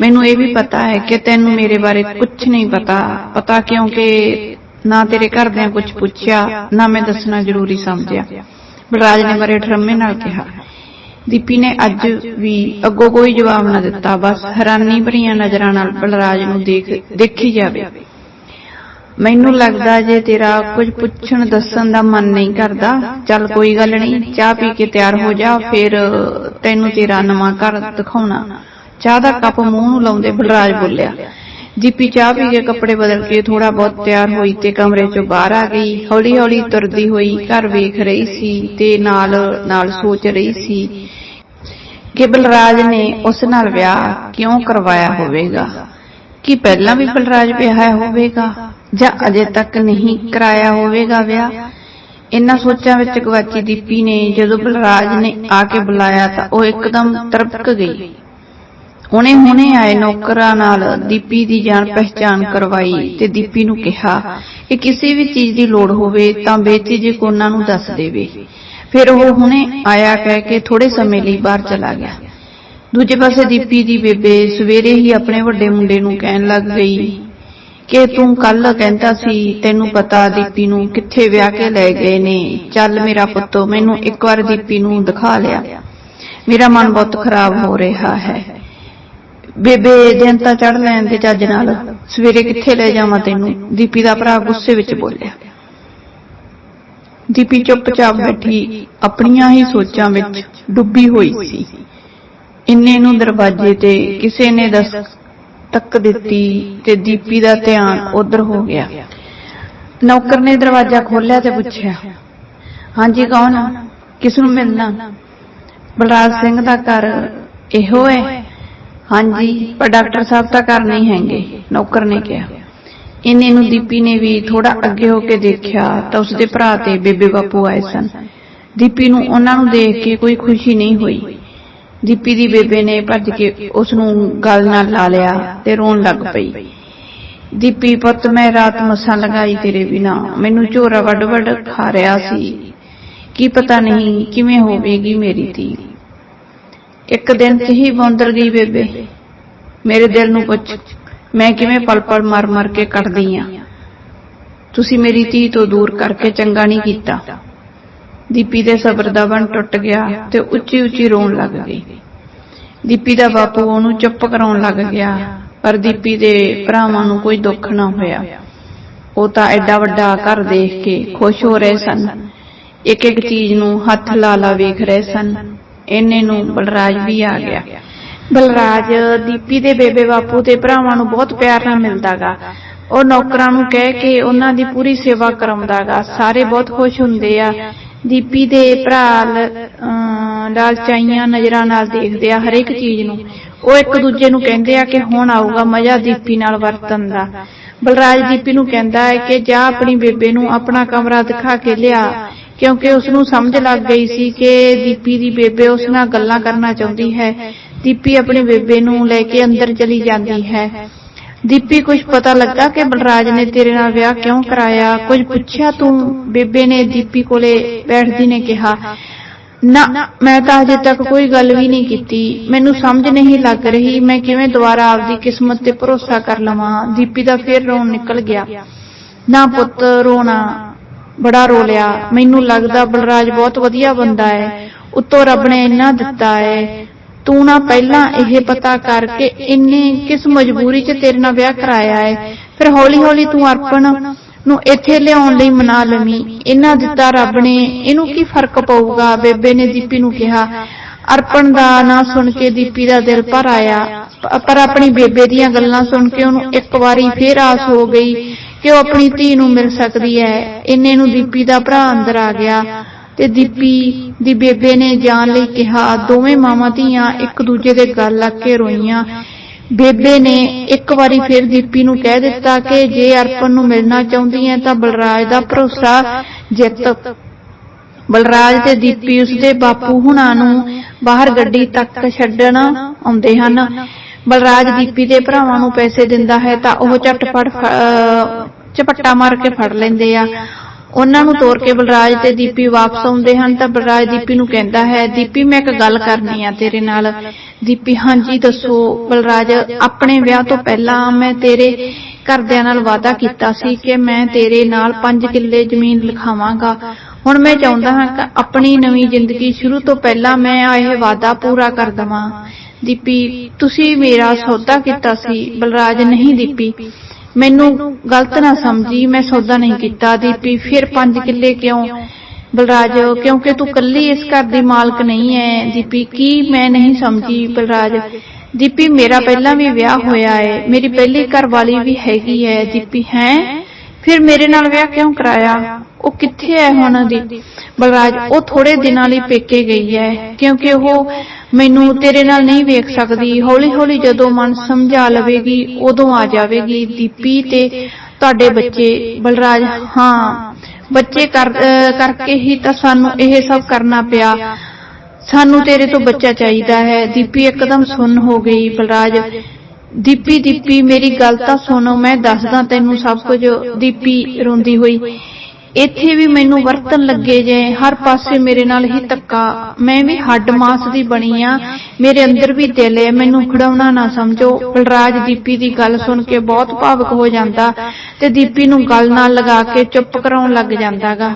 ਮੈਨੂੰ ਇਹ ਵੀ ਪਤਾ ਹੈ ਕਿ ਤੈਨੂੰ ਮੇਰੇ ਬਾਰੇ ਕੁਝ ਨਹੀਂ ਪਤਾ। ਪਤਾ ਕਿਉਂਕਿ ਨਾ ਤੇਰੇ ਘਰਦਿਆਂ ਕੁਝ ਪੁੱਛਿਆ, ਨਾ ਮੈਂ ਦੱਸਣਾ ਜ਼ਰੂਰੀ ਸਮਝਿਆ। ਬਲਰਾਜ ਨੇ ਬੜੇ ਠਰਮੇ ਨਾਲ ਕਿਹਾ। ਦੀਪੀ ਨੇ ਅੱਜ ਵੀ ਅੱਗੋਂ ਕੋਈ ਜਵਾਬ ਨਾ ਦਿੱਤਾ। ਬਸ ਹੈਰਾਨੀ ਭਰੀਆਂ ਨਜ਼ਰਾਂ ਨਾਲ ਬਲਰਾਜ ਨੂੰ ਦੇਖ ਦੇਖੀ ਜਾਵੇ। ਮੈਨੂੰ ਲੱਗਦਾ ਜੇ ਤੇਰਾ ਕੁਝ ਪੁੱਛਣ, ਦੱਸਣ ਦਾ ਮਨ ਨਹੀਂ ਕਰਦਾ, ਚੱਲ ਕੋਈ ਗੱਲ ਨਹੀਂ, ਚਾਹ ਪੀ ਕੇ ਤਿਆਰ ਹੋ ਜਾ, ਫਿਰ ਤੈਨੂੰ ਤੇਰਾ ਨਵਾਂ ਘਰ ਦਿਖਾਉਣਾ। ਚਾਹ ਦਾ ਕੱਪ ਮੂੰਹ ਨੂੰ ਲਾਉਂਦੇ ਬਲਰਾਜ ਬੋਲਿਆ ਦੀਪੀ ਚਾਹ ਪੀ ਕੇ ਕੱਪੜੇ ਬਦਲ ਕੇ ਥੋੜਾ ਬਹੁਤ ਤਿਆਰ ਹੋਈ ਤੇ ਕਮਰੇ ਚੋਂ ਬਾਹਰ ਆ ਗਈ ਹੌਲੀ ਹੌਲੀ ਤੁਰਦੀ ਹੋਈ, ਘਰ ਵੇਖ ਰਹੀ ਸੀ ਤੇ ਨਾਲ ਨਾਲ ਸੋਚ ਰਹੀ ਸੀ ਕਿ ਬਲਰਾਜ ਨੇ ਉਸ ਨਾਲ ਵਿਆਹ ਕਿਉਂ ਕਰਵਾਇਆ ਹੋਵੇਗਾ। ਕਿ ਪਹਿਲਾਂ ਵੀ ਬਲਰਾਜ ਵਿਆਹਿਆ ਹੋਵੇਗਾ? ਜਾਂ ਅਜੇ ਤੱਕ ਨਹੀਂ ਕਰਾਇਆ ਹੋਵੇਗਾ ਵਿਆਹ ਇਨ੍ਹਾਂ ਸੋਚਾਂ ਵਿੱਚ ਗਵਾਚੀ ਦੀਪੀ ਨੇ ਜਦੋਂ ਬਲਰਾਜ ਨੇ ਆ ਕੇ ਬੁਲਾਇਆ ਤਾਂ ਉਹ ਇੱਕਦਮ ਤਰਪਕ ਗਈ। ਹੁਣੇ ਹੁਣੇ ਆਏ ਨੌਕਰਾਂ ਨਾਲ ਦੀਪੀ ਦੀ ਜਾਣ ਪਹਿਚਾਨ ਕਰਵਾਈ ਤੇ ਦੀਪੀ ਨੂੰ ਕਿਹਾ ਕਿ ਕਿਸੇ ਵੀ ਚੀਜ਼ ਦੀ ਲੋੜ ਹੋਵੇ ਤਾਂ ਬੇਝਿਜਕ ਉਹਨਾਂ ਨੂੰ ਦੱਸ ਦੇਵੇ। ਫਿਰ ਉਹ ਹੁਣੇ ਆਇਆ ਕਹਿ ਕੇ ਥੋੜੇ ਸਮੇਂ ਲਈ ਬਾਹਰ ਚਲਾ ਗਿਆ। ਦੂਜੇ ਪਾਸੇ ਦੀਪੀ ਦੀ ਬੇਬੇ ਸਵੇਰੇ ਹੀ ਆਪਣੇ ਵੱਡੇ ਮੁੰਡੇ ਨੂੰ ਕਹਿਣ ਲੱਗ ਗਈ ਕਿ ਤੂੰ ਕੱਲ ਕਹਿੰਦਾ ਸੀ, ਤੈਨੂੰ ਪਤਾ ਦੀਪੀ ਨੂੰ ਕਿੱਥੇ ਵਿਆਹ ਕੇ ਲੈ ਗਏ ਨੇ। ਚੱਲ ਮੇਰਾ ਪੁੱਤ, ਮੈਨੂੰ ਇੱਕ ਵਾਰ ਦੀਪੀ ਨੂੰ ਦਿਖਾ ਲਿਆ। ਮੇਰਾ ਮਨ ਬਹੁਤ ਖਰਾਬ ਹੋ ਰਿਹਾ ਹੈ। ਬੇਬੇ, ਦਿਨ ਤਾਂ ਚੜ ਲੈਣ ਦੇ ਚੱਜ ਨਾਲ। ਸਵੇਰੇ ਕਿੱਥੇ ਲੈ ਜਾਵਾਂ ਤੈਨੂੰ? ਦੀਪੀ ਦਾ ਭਰਾ ਗੁੱਸੇ ਵਿੱਚ ਬੋਲਿਆ। ਦੀਪੀ ਚੁੱਪਚਾਪ ਬੈਠੀ, ਆਪਣੀਆਂ ਹੀ ਸੋਚਾਂ ਵਿੱਚ ਡੁੱਬੀ ਹੋਈ ਸੀ। ਇੰਨੇ ਨੂੰ ਦਰਵਾਜ਼ੇ ਤੇ ਕਿਸੇ ਨੇ ਦਸ ਤੱਕ ਦਿੱਤੀ ਤੇ ਦੀਪੀ ਦਾ ਧਿਆਨ ਉਧਰ ਹੋ ਗਿਆ। ਨੌਕਰ ਨੇ ਦਰਵਾਜ਼ਾ ਖੋਲ੍ਹਿਆ ਤੇ ਪੁੱਛਿਆ, ਹਾਂਜੀ, ਕੌਣ ਕਿਸ ਨੂੰ ਮਿਲਣਾ? ਬਲਰਾਜ ਸਿੰਘ ਦਾ ਘਰ ਇਹੋ ਹੈ? ਹਾਂਜੀ, ਪਰ ਡਾਕਟਰ ਸਾਹਿਬ ਤਾਂ ਘਰ ਨਹੀਂ ਹੈਗੇ, ਨੌਕਰ ਨੇ ਕਿਹਾ। ਇੰਨੇ ਨੂੰ ਦੀਪੀ ਨੇ ਵੀ ਥੋੜਾ ਅੱਗੇ ਹੋ ਕੇ ਦੇਖਿਆ ਤਾਂ ਉਸਦੇ ਭਰਾ ਤੇ ਬੇਬੇ ਬਾਪੂ ਆਏ ਸਨ। ਦੀਪੀ ਨੂੰ ਉਹਨਾਂ ਨੂੰ ਦੇਖ ਕੇ ਕੋਈ ਖੁਸ਼ੀ ਨਹੀਂ ਹੋਈ। ਦੀਪੀ ਦੀ ਬੇਬੇ ਨੇ ਭੱਜ ਕੇ ਉਸ ਨੂੰ ਗਲ ਨਾਲ ਲਾ ਲਿਆ ਤੇ ਰੋਣ ਲੱਗ ਪਈ। ਦੀਪੀ, ਪੁੱਤ, ਮੈਂ ਰਾਤ ਮਸਾਂ ਲਗਾਈ ਤੇਰੇ ਬਿਨਾ। ਮੈਨੂੰ ਝੋਰਾ ਵੱਡ ਵੱਡ ਖਾ ਰਿਹਾ ਸੀ। ਕੀ ਪਤਾ ਨਹੀਂ ਕਿਵੇਂ ਹੋਵੇਗੀ ਮੇਰੀ ਧੀ। ਇੱਕ ਦਿਨ ਚ ਹੀ ਬੌਂਦਰ ਗਈ ਬੇਬੇ। ਮੇਰੇ ਦਿਲ ਨੂੰ ਪੁੱਛ, ਮੈਂ ਕਿਵੇਂ ਪਲ ਪਲ ਮਰ ਮਰ ਕੇ ਕੱਟਦੀ ਆ? ਤੁਸੀਂ ਮੇਰੀ ਧੀ ਤੋਂ ਦੂਰ ਕਰਕੇ ਚੰਗਾ ਨਹੀਂ ਕੀਤਾ। ਦੀਪੀ ਦੇ ਸਬਰ ਦਾ ਬੰਨ ਟੁੱਟ ਗਿਆ ਤੇ ਉੱਚੀ ਉੱਚੀ ਰੋਣ ਲੱਗ ਗਈ। ਦੀਪੀ ਦਾ ਬਾਪੂ ਉਹਨੂੰ ਚੁੱਪ ਕਰਾਉਣ ਲੱਗ ਗਿਆ, ਪਰ ਦੀਪੀ ਦੇ ਭਰਾਵਾਂ ਨੂੰ ਕੋਈ ਦੁੱਖ ਨਾ ਹੋਇਆ। ਉਹ ਤਾਂ ਐਡਾ ਵੱਡਾ ਘਰ ਦੇਖ ਕੇ ਖੁਸ਼ ਹੋ ਰਹੇ ਸਨ। ਇੱਕ ਇੱਕ ਚੀਜ਼ ਨੂੰ ਹੱਥ ਲਾ ਲਾ ਵੇਖ ਰਹੇ ਸਨ। ਇੰਨੇ ਨੂੰ ਬਲਰਾਜ ਵੀ ਆ ਗਿਆ। ਬਲਰਾਜ ਦੀਪੀ ਦੇ ਬੇਬੇ ਬਾਪੂ ਤੇ ਭਰਾਵਾਂ ਨੂੰ ਬਹੁਤ ਪਿਆਰ ਨਾਲ ਮਿਲਦਾਗਾ। ਉਹ ਨੌਕਰਾਂ ਨੂੰ ਕਹਿ ਕੇ ਉਹਨਾਂ ਦੀ ਪੂਰੀ ਸੇਵਾ ਕਰਾਉਂਦਾਗਾ। ਸਾਰੇ ਬਹੁਤ ਖੁਸ਼ ਹੁੰਦੇ ਆ ਦੀਪੀ ਦੇ ਭਰਾ ਲਾਲਚਾਈਆਂ ਨਜ਼ਰਾਂ ਨਾਲ ਦੇਖਦੇ ਆ ਹਰੇਕ ਚੀਜ਼ ਨੂੰ। ਉਹ ਇੱਕ ਦੂਜੇ ਨੂੰ ਕਹਿੰਦੇ ਆ ਕਿ ਹੁਣ ਆਊਗਾ ਮਜ਼ਾ ਦੀਪੀ ਨਾਲ ਵਰਤਨ ਦਾ। ਬਲਰਾਜ ਦੀਪੀ ਨੂੰ ਕਹਿੰਦਾ ਹੈ ਕਿ ਜਾ ਆਪਣੀ ਬੇਬੇ ਨੂੰ ਆਪਣਾ ਕਮਰਾ ਦਿਖਾ ਕੇ ਲਿਆ, ਕਿਉਂਕਿ ਉਸ ਨੂੰ ਸਮਝ ਲੱਗ ਗਈ ਸੀ ਕਿ ਦੀਪੀ ਦੀ ਬੇਬੇ ਉਸ ਨਾਲ ਗੱਲਾਂ ਕਰਨਾ ਚਾਹੁੰਦੀ ਹੈ। ਦੀਪੀ ਆਪਣੀ ਬੇਬੇ ਨੂੰ ਲੈ ਕੇ ਅੰਦਰ ਚਲੀ ਜਾਂਦੀ ਹੈ। ਦੀਪੀ ਕੁਝ ਪਤਾ ਲੱਗਾ ਕਿ ਬਲਰਾਜ ਨੇ ਤੇਰੇ ਨਾਲ ਵਿਆਹ ਕਿਉਂ ਕਰਾਇਆ? ਕੁਝ ਪੁੱਛਿਆ ਤੂੰ? ਬੇਬੇ ਨੇ ਦੀਪੀ ਕੋਲੇ ਬੈਠਦੀ ਨੇ ਕਿਹਾ, ਨਾ, ਮੈਂ ਤਾਂ ਅਜੇ ਤੱਕ ਕੋਈ ਗੱਲ ਵੀ ਨਹੀਂ ਕੀਤੀ। ਮੈਨੂੰ ਸਮਝ ਨਹੀਂ ਲੱਗ ਰਹੀ, ਮੈਂ ਕਿਵੇਂ ਦੁਬਾਰਾ ਆਪਦੀ ਕਿਸਮਤ ਤੇ ਭਰੋਸਾ ਕਰ ਲਵਾਂ? ਦੀਪੀ ਦਾ ਫੇਰ ਰੋਣ ਨਿਕਲ ਗਿਆ। ਨਾ ਪੁੱਤ, ਰੋਣਾ ਬੜਾ ਰੋ ਲਿਆ ਮੈਨੂੰ ਲੱਗਦਾ ਬਲਰਾਜ ਬਹੁਤ ਵਧੀਆ ਬੰਦਾ ਹੈ। ਉੱਤੋਂ ਰੱਬ ਨੇ ਇੰਨਾ ਦਿੱਤਾ ਹੈ। ਤੂੰ ਨਾ ਪਹਿਲਾਂ ਇਹ ਪਤਾ ਕਰਕੇ ਇੰਨੇ ਕਿਸ ਮਜਬੂਰੀ 'ਚ ਤੇਰੇ ਨਾਲ ਵਿਆਹ ਕਰਾਇਆ ਹੈ ਫਿਰ ਹੌਲੀ ਹੌਲੀ ਤੂੰ ਅਰਪਣ ਨੂੰ ਇੱਥੇ ਲਿਆਉਣ ਲਈ ਮਨਾ ਲਵੀਂ। ਇਹਨਾਂ ਦਿੱਤਾ ਰੱਬ ਨੇ, ਇਹਨੂੰ ਕੀ ਫ਼ਰਕ ਪਊਗਾ? ਬੇਬੇ ਨੇ ਦੀਪੀ ਨੂੰ ਕਿਹਾ, ਅਰਪਣ ਦਾ ਨਾਂ ਸੁਣ ਕੇ ਦੀਪੀ ਦਾ ਦਿਲ ਭਰ ਆਇਆ। ਪਰ ਆਪਣੀ ਬੇਬੇ ਦੀਆਂ ਗੱਲਾਂ ਸੁਣ ਕੇ ਉਹਨੂੰ ਇੱਕ ਵਾਰੀ ਫੇਰ ਆਸ ਹੋ ਗਈ ਕਿ ਉਹ ਆਪਣੀ ਧੀ ਨੂੰ ਮਿਲ ਸਕਦੀ ਹੈ ਇੰਨੇ ਨੂੰ ਦੀਪੀ ਦਾ ਭਰਾ ਅੰਦਰ ਆ ਗਿਆ। ਤੇ ਦੀਪੀ ਦੀ ਬੇਬੇ ਨੇ ਜਾਣ ਲਈ ਕਿਹਾ। ਦੋਵੇਂ ਮਾਵਾਂ ਧੀਆਂ ਇੱਕ ਦੂਜੇ ਦੇ ਗੱਲ ਲੱਗ ਕੇ ਰੋਈਆਂ। ਬੇਬੇ ਨੇ ਇੱਕ ਵਾਰੀ ਫਿਰ ਦੀਪੀ ਨੂੰ ਕਹਿ ਦਿੱਤਾ ਕਿ ਜੇ ਅਰਪਣ ਨੂੰ ਮਿਲਣਾ ਚਾਹੁੰਦੀ ਹੈ ਤਾਂ ਬਲਰਾਜ ਦਾ ਭਰੋਸਾ ਜਿੱਤ। ਬਲਰਾਜ ਤੇ ਦੀਪੀ ਉਸਦੇ ਬਾਪੂ ਹੁਣਾਂ ਨੂੰ ਬਾਹਰ ਗੱਡੀ ਤੱਕ ਛੱਡਣ ਆਉਂਦੇ ਹਨ। ਬਲਰਾਜ ਦੀਪੀ ਦੇ ਭਰਾਵਾਂ ਨੂੰ ਪੈਸੇ ਦਿੰਦਾ ਹੈ ਤਾਂ ਉਹ ਝਟਪਟ ਫ- ਝਪੱਟਾ ਮਾਰ ਕੇ ਫੜ ਲੈਂਦੇ ਆ। ਉਹਨਾਂ ਨੂੰ ਤੋਰ ਕੇ ਬਲਰਾਜ ਤੇ ਦੀਪੀ ਵਾਪਸ ਆਉਂਦੇ ਹਨ ਤਾਂ ਬਲਰਾਜ ਦੀਪੀ ਨੂੰ ਕਹਿੰਦਾ ਹੈ, ਦੀਪੀ, ਮੈਂ ਇੱਕ ਗੱਲ ਕਰਨੀ ਆ ਤੇਰੇ ਨਾਲ। ਦੀਪੀ, ਹਾਂਜੀ, ਦੱਸੋ। ਬਲਰਾਜ, ਆਪਣੇ ਵਿਆਹ ਤੋਂ ਪਹਿਲਾਂ ਮੈਂ ਤੇਰੇ ਘਰਦਿਆਂ ਨਾਲ ਵਾਅਦਾ ਕੀਤਾ ਸੀ ਕਿ ਮੈਂ ਤੇਰੇ ਨਾਲ 5 ਕਿੱਲੇ ਜ਼ਮੀਨ ਲਿਖਾਵਾਂਗਾ। ਹੁਣ ਮੈਂ ਚਾਹੁੰਦਾ ਹਾਂ ਕਿ ਆਪਣੀ ਨਵੀਂ ਜ਼ਿੰਦਗੀ ਸ਼ੁਰੂ ਤੋਂ ਪਹਿਲਾਂ ਮੈਂ ਇਹ ਵਾਅਦਾ ਪੂਰਾ ਕਰ ਦਵਾਂ। ਦੀਪੀ, ਤੁਸੀਂ ਮੇਰਾ ਸੌਦਾ ਕੀਤਾ ਸੀ। ਬਲਰਾਜ, ਨਹੀਂ, ਦੀਪੀ। ਮੈਨੂੰ ਗਲਤ ਨਾ ਸਮਝੀ ਮੈਂ ਸੌਦਾ ਨਹੀਂ ਕੀਤਾ। ਦੀਪੀ ਫਿਰ 5 ਕਿੱਲੇ ਕਿਉਂ? ਬਲਰਾਜ ਕਿਉਂਕਿ ਤੂੰ ਕੱਲੀ ਇਸ ਘਰ ਦੀ ਮਾਲਕ ਨਹੀਂ ਹੈ। ਦੀਪੀ ਕੀ ਮੈਂ ਨਹੀਂ ਸਮਝੀ? ਬਲਰਾਜ ਦੀਪੀ ਮੇਰਾ ਪਹਿਲਾਂ ਵੀ ਵਿਆਹ ਹੋਇਆ ਹੈ। ਮੇਰੀ ਪਹਿਲੀ ਘਰ ਵਾਲੀ ਵੀ ਹੈਗੀ ਹੈ। ਦੀਪੀ ਹੈ। ਫਿਰ ਮੇਰੇ ਨਾਲ ਵਿਆਹ ਕਿਉਂ ਕਰਾਇਆ? ਉਹ ਕਿੱਥੇ ਹੈ ਹੁਣ ਦੀ? ਬਲਰਾਜ ਉਹ ਥੋੜੇ ਦਿਨਾਂ ਲਈ ਪੇਕੇ ਗਈ ਹੈ। ਕਿਉਂਕਿ ਉਹ ਮੈਨੂੰ ਤੇਰੇ ਨਾਲ ਨਹੀਂ ਵੇਖ ਸਕਦੀ। ਹੌਲੀ ਹੌਲੀ ਜਦੋਂ ਮਨ ਸਮਝਾ ਲਵੇਗੀ, ਉਦੋਂ ਆ ਜਾਵੇਗੀ। ਦੀਪੀ ਤੇ ਤੁਹਾਡੇ ਬੱਚੇ। ਬਲਰਾਜ, ਹਾਂ, ਬੱਚੇ ਕਰ ਕਰਕੇ ਹੀ ਤਾਂ ਸਾਨੂੰ ਇਹ ਸਭ ਕਰਨਾ ਪਿਆ। ਸਾਨੂੰ ਤੇਰੇ ਤੋਂ ਬੱਚਾ ਚਾਹੀਦਾ ਹੈ। ਦੀਪੀ ਇੱਕਦਮ ਸੁੰਨ ਹੋ ਗਈ। ਬਲਰਾਜ, ਦੀਪੀ ਦੀਪੀ, ਮੇਰੀ ਗੱਲ ਤਾਂ ਸੁਣੋ, ਮੈਂ ਦੱਸਦਾ ਤੈਨੂੰ ਸਭ ਕੁਝ। ਦੀਪੀ ਰੋਂਦੀ ਹੋਈ ਇੱਥੇ ਵੀ ਮੈਨੂੰ ਵਰਤਨ ਲੱਗੇ ਜੇ, ਹਰ ਪਾਸੇ ਮੇਰੇ ਨਾਲ ਹੀ ਧੱਕਾ। ਮੈਂ ਵੀ ਹੱਡ ਮਾਸ ਦੀ ਬਣੀ ਆ। ਮੇਰੇ ਅੰਦਰ ਵੀ ਦਿਲ ਹੈ ਮੈਨੂੰ ਖੜਾਉਣਾ ਨਾ ਸਮਝੋ। ਬਲਰਾਜ ਦੀਪੀ ਦੀ ਗੱਲ ਸੁਣ ਕੇ ਬਹੁਤ ਭਾਵਕ ਹੋ ਜਾਂਦਾ ਤੇ ਦੀਪੀ ਨੂੰ ਗੱਲ ਨਾਲ ਲਗਾ ਕੇ ਚੁੱਪ ਕਰਾਉਣ ਲੱਗ ਜਾਂਦਾਗਾ।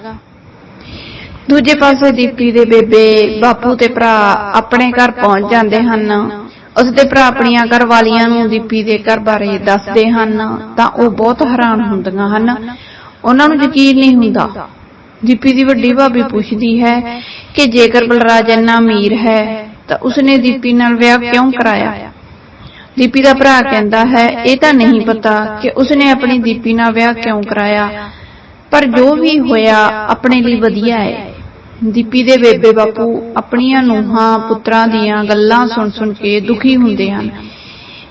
ਦੂਜੇ ਪਾਸੇ ਦੀਪੀ ਦੇ ਬੇਬੇ ਬਾਪੂ ਤੇ ਭਰਾ ਆਪਣੇ ਘਰ ਪਹੁੰਚ ਜਾਂਦੇ ਹਨ। ਉਸਦੇ ਭਰਾ ਆਪਣੀਆਂ ਘਰ ਵਾਲੀਆਂ ਨੂੰ ਦੀਪੀ ਦੇ ਘਰ ਬਾਰੇ ਦੱਸਦੇ ਹਨ ਤਾਂ ਉਹ ਬਹੁਤ ਹੈਰਾਨ ਹੁੰਦੀਆਂ ਹਨ। ਉਹਨਾਂ ਨੂੰ ਯਕੀਨ ਨਹੀਂ ਹੁੰਦਾ। ਦੀਪੀ ਦੀ ਵੱਡੀ ਭਾਬੀ ਪੁੱਛਦੀ ਹੈ ਕਿ ਜੇਕਰ ਬਲਰਾਜ ਇੰਨਾ ਅਮੀਰ ਹੈ ਤਾਂ ਉਸਨੇ ਦੀਪੀ ਨਾਲ ਵਿਆਹ ਕਿਉਂ ਕਰਾਇਆ? ਦੀਪੀ ਦਾ ਭਰਾ ਕਹਿੰਦਾ ਹੈ ਇਹ ਤਾਂ ਨਹੀਂ ਪਤਾ ਕਿ ਉਸਨੇ ਆਪਣੀ ਦੀਪੀ ਨਾਲ ਵਿਆਹ ਕਿਉਂ ਕਰਾਇਆ? ਪਰ ਜੋ ਵੀ ਹੋਇਆ ਆਪਣੇ ਲਈ ਵਧੀਆ ਹੈ। ਦੀਪੀ ਦੇ ਬੇਬੇ ਬਾਪੂ ਆਪਣੀਆਂ ਨੂੰਹਾਂ ਪੁੱਤਰਾਂ ਦੀਆਂ ਗੱਲਾਂ ਸੁਣ ਸੁਣ ਕੇ ਦੁਖੀ ਹੁੰਦੇ ਹਨ।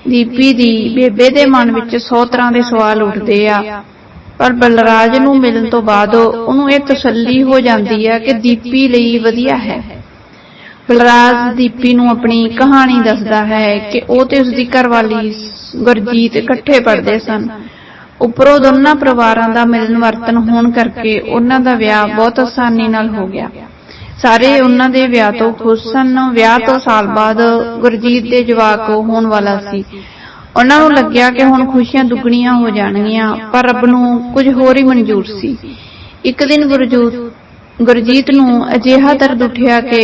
ਦੀਪੀ ਦੀ ਬੇਬੇ ਦੇ ਮਨ ਵਿੱਚ 100 ਤਰ੍ਹਾਂ ਦੇ ਸਵਾਲ ਉੱਠਦੇ ਆ ਪਰ ਬਲਰਾਜ ਨੂੰ ਮਿਲਣ ਤੋਂ ਬਾਅਦ ਉਹਨੂੰ ਇਹ ਤਸੱਲੀ ਹੋ ਜਾਂਦੀ ਹੈ ਕਿ ਦੀਪੀ ਲਈ ਵਧੀਆ ਹੈ। ਬਲਰਾਜ ਦੀਪੀ ਨੂੰ ਆਪਣੀ ਕਹਾਣੀ ਦੱਸਦਾ ਹੈ ਕਿ ਉਹ ਤੇ ਉਸਦੀ ਘਰਵਾਲੀ ਗੁਰਜੀਤ ਇਕੱਠੇ ਪੜ੍ਹਦੇ ਸਨ। ਉੱਪਰੋਂ ਦੋਨਾਂ ਪਰਿਵਾਰਾਂ ਦਾ ਮਿਲਨ ਵਰਤਨ ਹੋਣ ਕਰਕੇ ਉਹਨਾਂ ਦਾ ਵਿਆਹ ਬਹੁਤ ਆਸਾਨੀ ਨਾਲ ਹੋ ਗਿਆ। ਸਾਰੇ ਉਹਨਾਂ ਦੇ ਵਿਆਹ ਤੋਂ ਖੁਸ਼ ਸਨ। ਵਿਆਹ ਤੋਂ ਸਾਲ ਬਾਅਦ ਗੁਰਜੀਤ ਦੇ ਜਵਾਕ ਹੋਣ ਵਾਲਾ ਸੀ। ਉਹਨਾਂ ਨੂੰ ਲੱਗਿਆ ਕਿ ਹੁਣ ਖੁਸ਼ੀਆਂ ਦੁੱਗਣੀਆਂ ਹੋ ਜਾਣਗੀਆਂ, ਪਰ ਰੱਬ ਨੂੰ ਕੁਝ ਹੋਰ ਹੀ ਮਨਜ਼ੂਰ ਸੀ। ਇੱਕ ਦਿਨ ਗੁਰਜੂਤ ਗੁਰਜੀਤ ਨੂੰ ਅਜਿਹਾ ਦਰਦ ਉੱਠਿਆ ਕਿ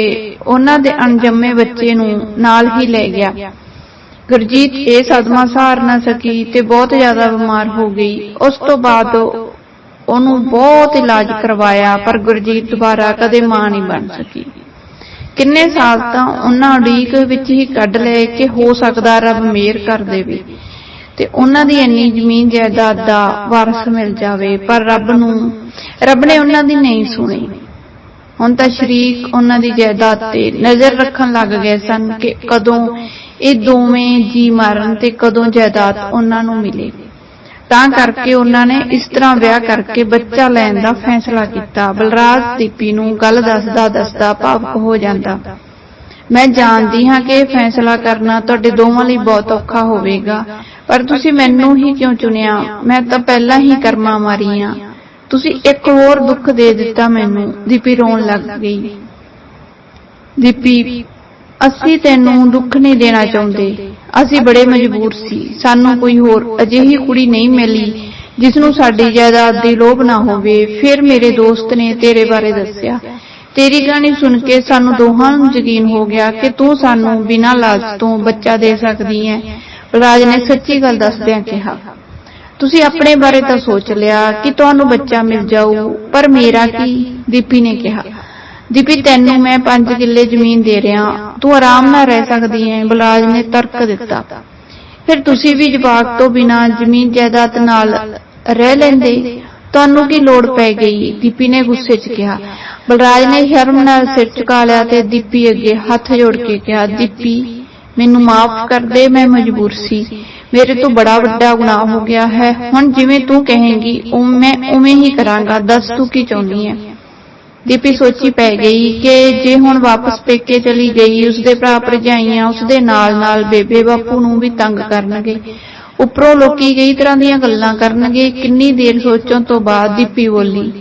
ਉਹਨਾਂ ਦੇ ਅਣਜੰਮੇ ਬੱਚੇ ਨੂੰ ਨਾਲ ਹੀ ਲੈ ਗਿਆ। ਗੁਰਜੀਤ ਇਹ ਸਦਮਾ ਸਹਾਰ ਨਾ ਸਕੀ ਤੇ ਬਹੁਤ ਜ਼ਿਆਦਾ ਬਿਮਾਰ ਹੋ ਗਈ। ਉਸ ਤੋਂ ਬਾਅਦ ਉਹਨੂੰ ਬਹੁਤ ਇਲਾਜ ਕਰਵਾਇਆ, ਪਰ ਗੁਰਜੀਤ ਦੁਬਾਰਾ ਕਦੇ ਮਾਂ ਨਹੀਂ ਬਣ ਸਕੀ। ਕਿੰਨੇ ਸਾਲ ਤਾਂ ਉਹਨਾਂ ਉਡੀਕ ਵਿੱਚ ਹੀ ਕੱਢ ਲਏ ਕਿ ਹੋ ਸਕਦਾ ਰੱਬ ਮਿਹਰ ਕਰ ਦੇਵੇ। ਤੇ ਉਹਨਾਂ ਦੀ ਇੰਨੀ ਜ਼ਮੀਨ ਜਾਇਦਾਦ ਦਾ ਵਾਰਸ ਮਿਲ ਜਾਵੇ, ਪਰ ਰੱਬ ਨੂੰ, ਰੱਬ ਨੇ ਉਹਨਾਂ ਦੀ ਨਹੀਂ ਸੁਣੀ। ਹੁਣ ਤਾਂ ਸ਼ਰੀਕ ਉਹਨਾਂ ਦੀ ਜਾਇਦਾਦ ਤੇ ਨਜ਼ਰ ਰੱਖਣ ਲੱਗ ਗਏ ਸਨ ਕਿ ਕਦੋਂ ਇਹ ਦੋਵੇਂ ਜੀ ਮਾਰਨ ਤੇ ਕਦੋਂ ਜਾਇਦਾਦ ਉਹਨਾਂ ਨੂੰ ਮਿਲੇ। ਤਾਂ ਕਰਕੇ ਉਹਨਾਂ ਨੇ ਇਸ ਤਰ੍ਹਾਂ ਵਿਆਹ ਕਰਕੇ ਬੱਚਾ ਲੈਣ ਦਾ ਫੈਸਲਾ ਕੀਤਾ। ਬਲਰਾਜ ਦੀਪੀ ਨੂੰ ਗੱਲ ਦੱਸਦਾ ਦੱਸਦਾ ਭਾਵੁਕ ਹੋ ਜਾਂਦਾ। ਮੈਂ ਜਾਣਦੀ ਹਾਂ ਕਿ ਇਹ ਫੈਸਲਾ ਕਰਨਾ ਤੁਹਾਡੇ ਦੋਵਾਂ ਲਈ ਬਹੁਤ ਔਖਾ ਹੋਵੇਗਾ, ਪਰ ਤੁਸੀਂ ਮੈਨੂੰ ਹੀ ਕਿਉਂ ਚੁਣਿਆ? ਮੈਂ ਤਾਂ ਪਹਿਲਾਂ ਹੀ ਕਰਮਾ ਮਾਰੀ ਆ ਤੁਸੀਂ ਇੱਕ ਹੋਰ ਦੁੱਖ ਦੇ ਦਿੱਤਾ ਮੈਨੂੰ। ਦੀਪੀ ਰੋਣ ਲੱਗ ਗਈ। ਦੀਪੀ, ਅਸੀਂ ਤੈਨੂੰ ਦੁੱਖ ਨਹੀਂ ਦੇਣਾ ਚਾਹੁੰਦੇ। ਅਸੀਂ ਬੜੇ ਮਜਬੂਰ ਸੀ। ਸਾਨੂੰ ਕੋਈ ਹੋਰ ਅਜਿਹੀ ਕੁੜੀ ਨਹੀਂ ਮਿਲੀ ਜਿਸ ਨੂੰ ਸਾਡੀ ਜਾਇਦਾਦ ਦੀ ਲੋਭ ਨਾ ਹੋਵੇ। ਫਿਰ ਮੇਰੇ ਦੋਸਤ ਨੇ ਤੇਰੇ ਬਾਰੇ ਦੱਸਿਆ। ਤੇਰੀ ਕਹਾਣੀ ਸੁਣ ਕੇ ਸਾਨੂੰ ਦੋਹਾਂ ਨੂੰ ਯਕੀਨ ਹੋ ਗਿਆ ਕਿ ਤੂੰ ਸਾਨੂੰ ਬਿਨਾਂ ਲਾਲਚ ਤੋਂ ਬੱਚਾ ਦੇ ਸਕਦੀ ਹੈ। ਰਾਜ ਨੇ ਸੱਚੀ ਗੱਲ ਦੱਸਦਿਆਂ ਕਿਹਾ, ਤੁਸੀਂ ਆਪਣੇ ਬਾਰੇ ਤਾਂ ਸੋਚ ਲਿਆ ਕਿ ਤੁਹਾਨੂੰ ਬੱਚਾ ਮਿਲ ਜਾਊ, ਪਰ ਮੇਰਾ ਕੀ? ਦੀਪੀ ਨੇ ਕਿਹਾ ਦੀਪੀ ਤੈਨੂੰ ਮੈਂ 5 ਕਿੱਲੇ ਜ਼ਮੀਨ ਦੇ ਰਿਹਾ। ਤੂੰ ਆਰਾਮ ਨਾਲ ਰਹਿ ਸਕਦੀ ਹੈ ਬਲਰਾਜ ਨੇ ਤਰਕ ਦਿੱਤਾ। ਫਿਰ ਤੁਸੀਂ ਵੀ ਜਵਾਕ ਤੋਂ ਬਿਨਾ ਜ਼ਮੀਨ ਜਾਇਦਾਦ ਨਾਲ ਰਹਿ ਲੈਂਦੇ। ਤੁਹਾਨੂੰ ਕੀ ਲੋੜ ਪੈ ਗਈ? ਦੀਪੀ ਨੇ ਗੁੱਸੇ 'ਚ ਕਿਹਾ। ਬਲਰਾਜ ਨੇ ਸ਼ਰਮ ਨਾਲ ਸਿਰ ਝੁਕਾ ਲਿਆ ਤੇ ਦੀਪੀ ਅੱਗੇ ਹੱਥ ਜੋੜ ਕੇ ਕਿਹਾ ਦੀਪੀ ਮੈਨੂੰ ਮਾਫ ਕਰ ਦੇ ਮੈਂ ਮਜਬੂਰ ਸੀ। ਮੇਰੇ ਤੋਂ ਬੜਾ ਵੱਡਾ ਗੁਨਾਹ ਹੋ ਗਿਆ ਹੈ। ਹੁਣ ਜਿਵੇਂ ਤੂੰ ਕਹੇਂਗੀ ਉਹ ਮੈਂ ਉਵੇਂ ਹੀ ਕਰਾਂਗਾ ਦੱਸ ਤੂੰ ਕੀ ਚਾਹੁੰਦੀ ਹੈ ਦੀਪੀ ਸੋਚੀ ਪੈ ਗਈ ਕਿ ਜੇ ਹੁਣ ਵਾਪਸ ਪੇਕੇ ਚਲੀ ਗਈ, ਉਸਦੇ ਭਰਾ ਭਰਜਾਈਆਂ ਉਸਦੇ ਨਾਲ-ਨਾਲ ਬੇਬੇ ਬਾਪੂ ਨੂੰ ਵੀ ਤੰਗ ਕਰਨਗੇ। ਉੱਪਰੋਂ ਲੋਕੀ ਕਈ ਤਰ੍ਹਾਂ ਦੀਆਂ ਗੱਲਾਂ ਕਰਨਗੇ, ਕਿੰਨੀ ਦੇਰ ਸੋਚਣ ਤੋਂ ਬਾਅਦ ਦੀਪੀ ਬੋਲੀ,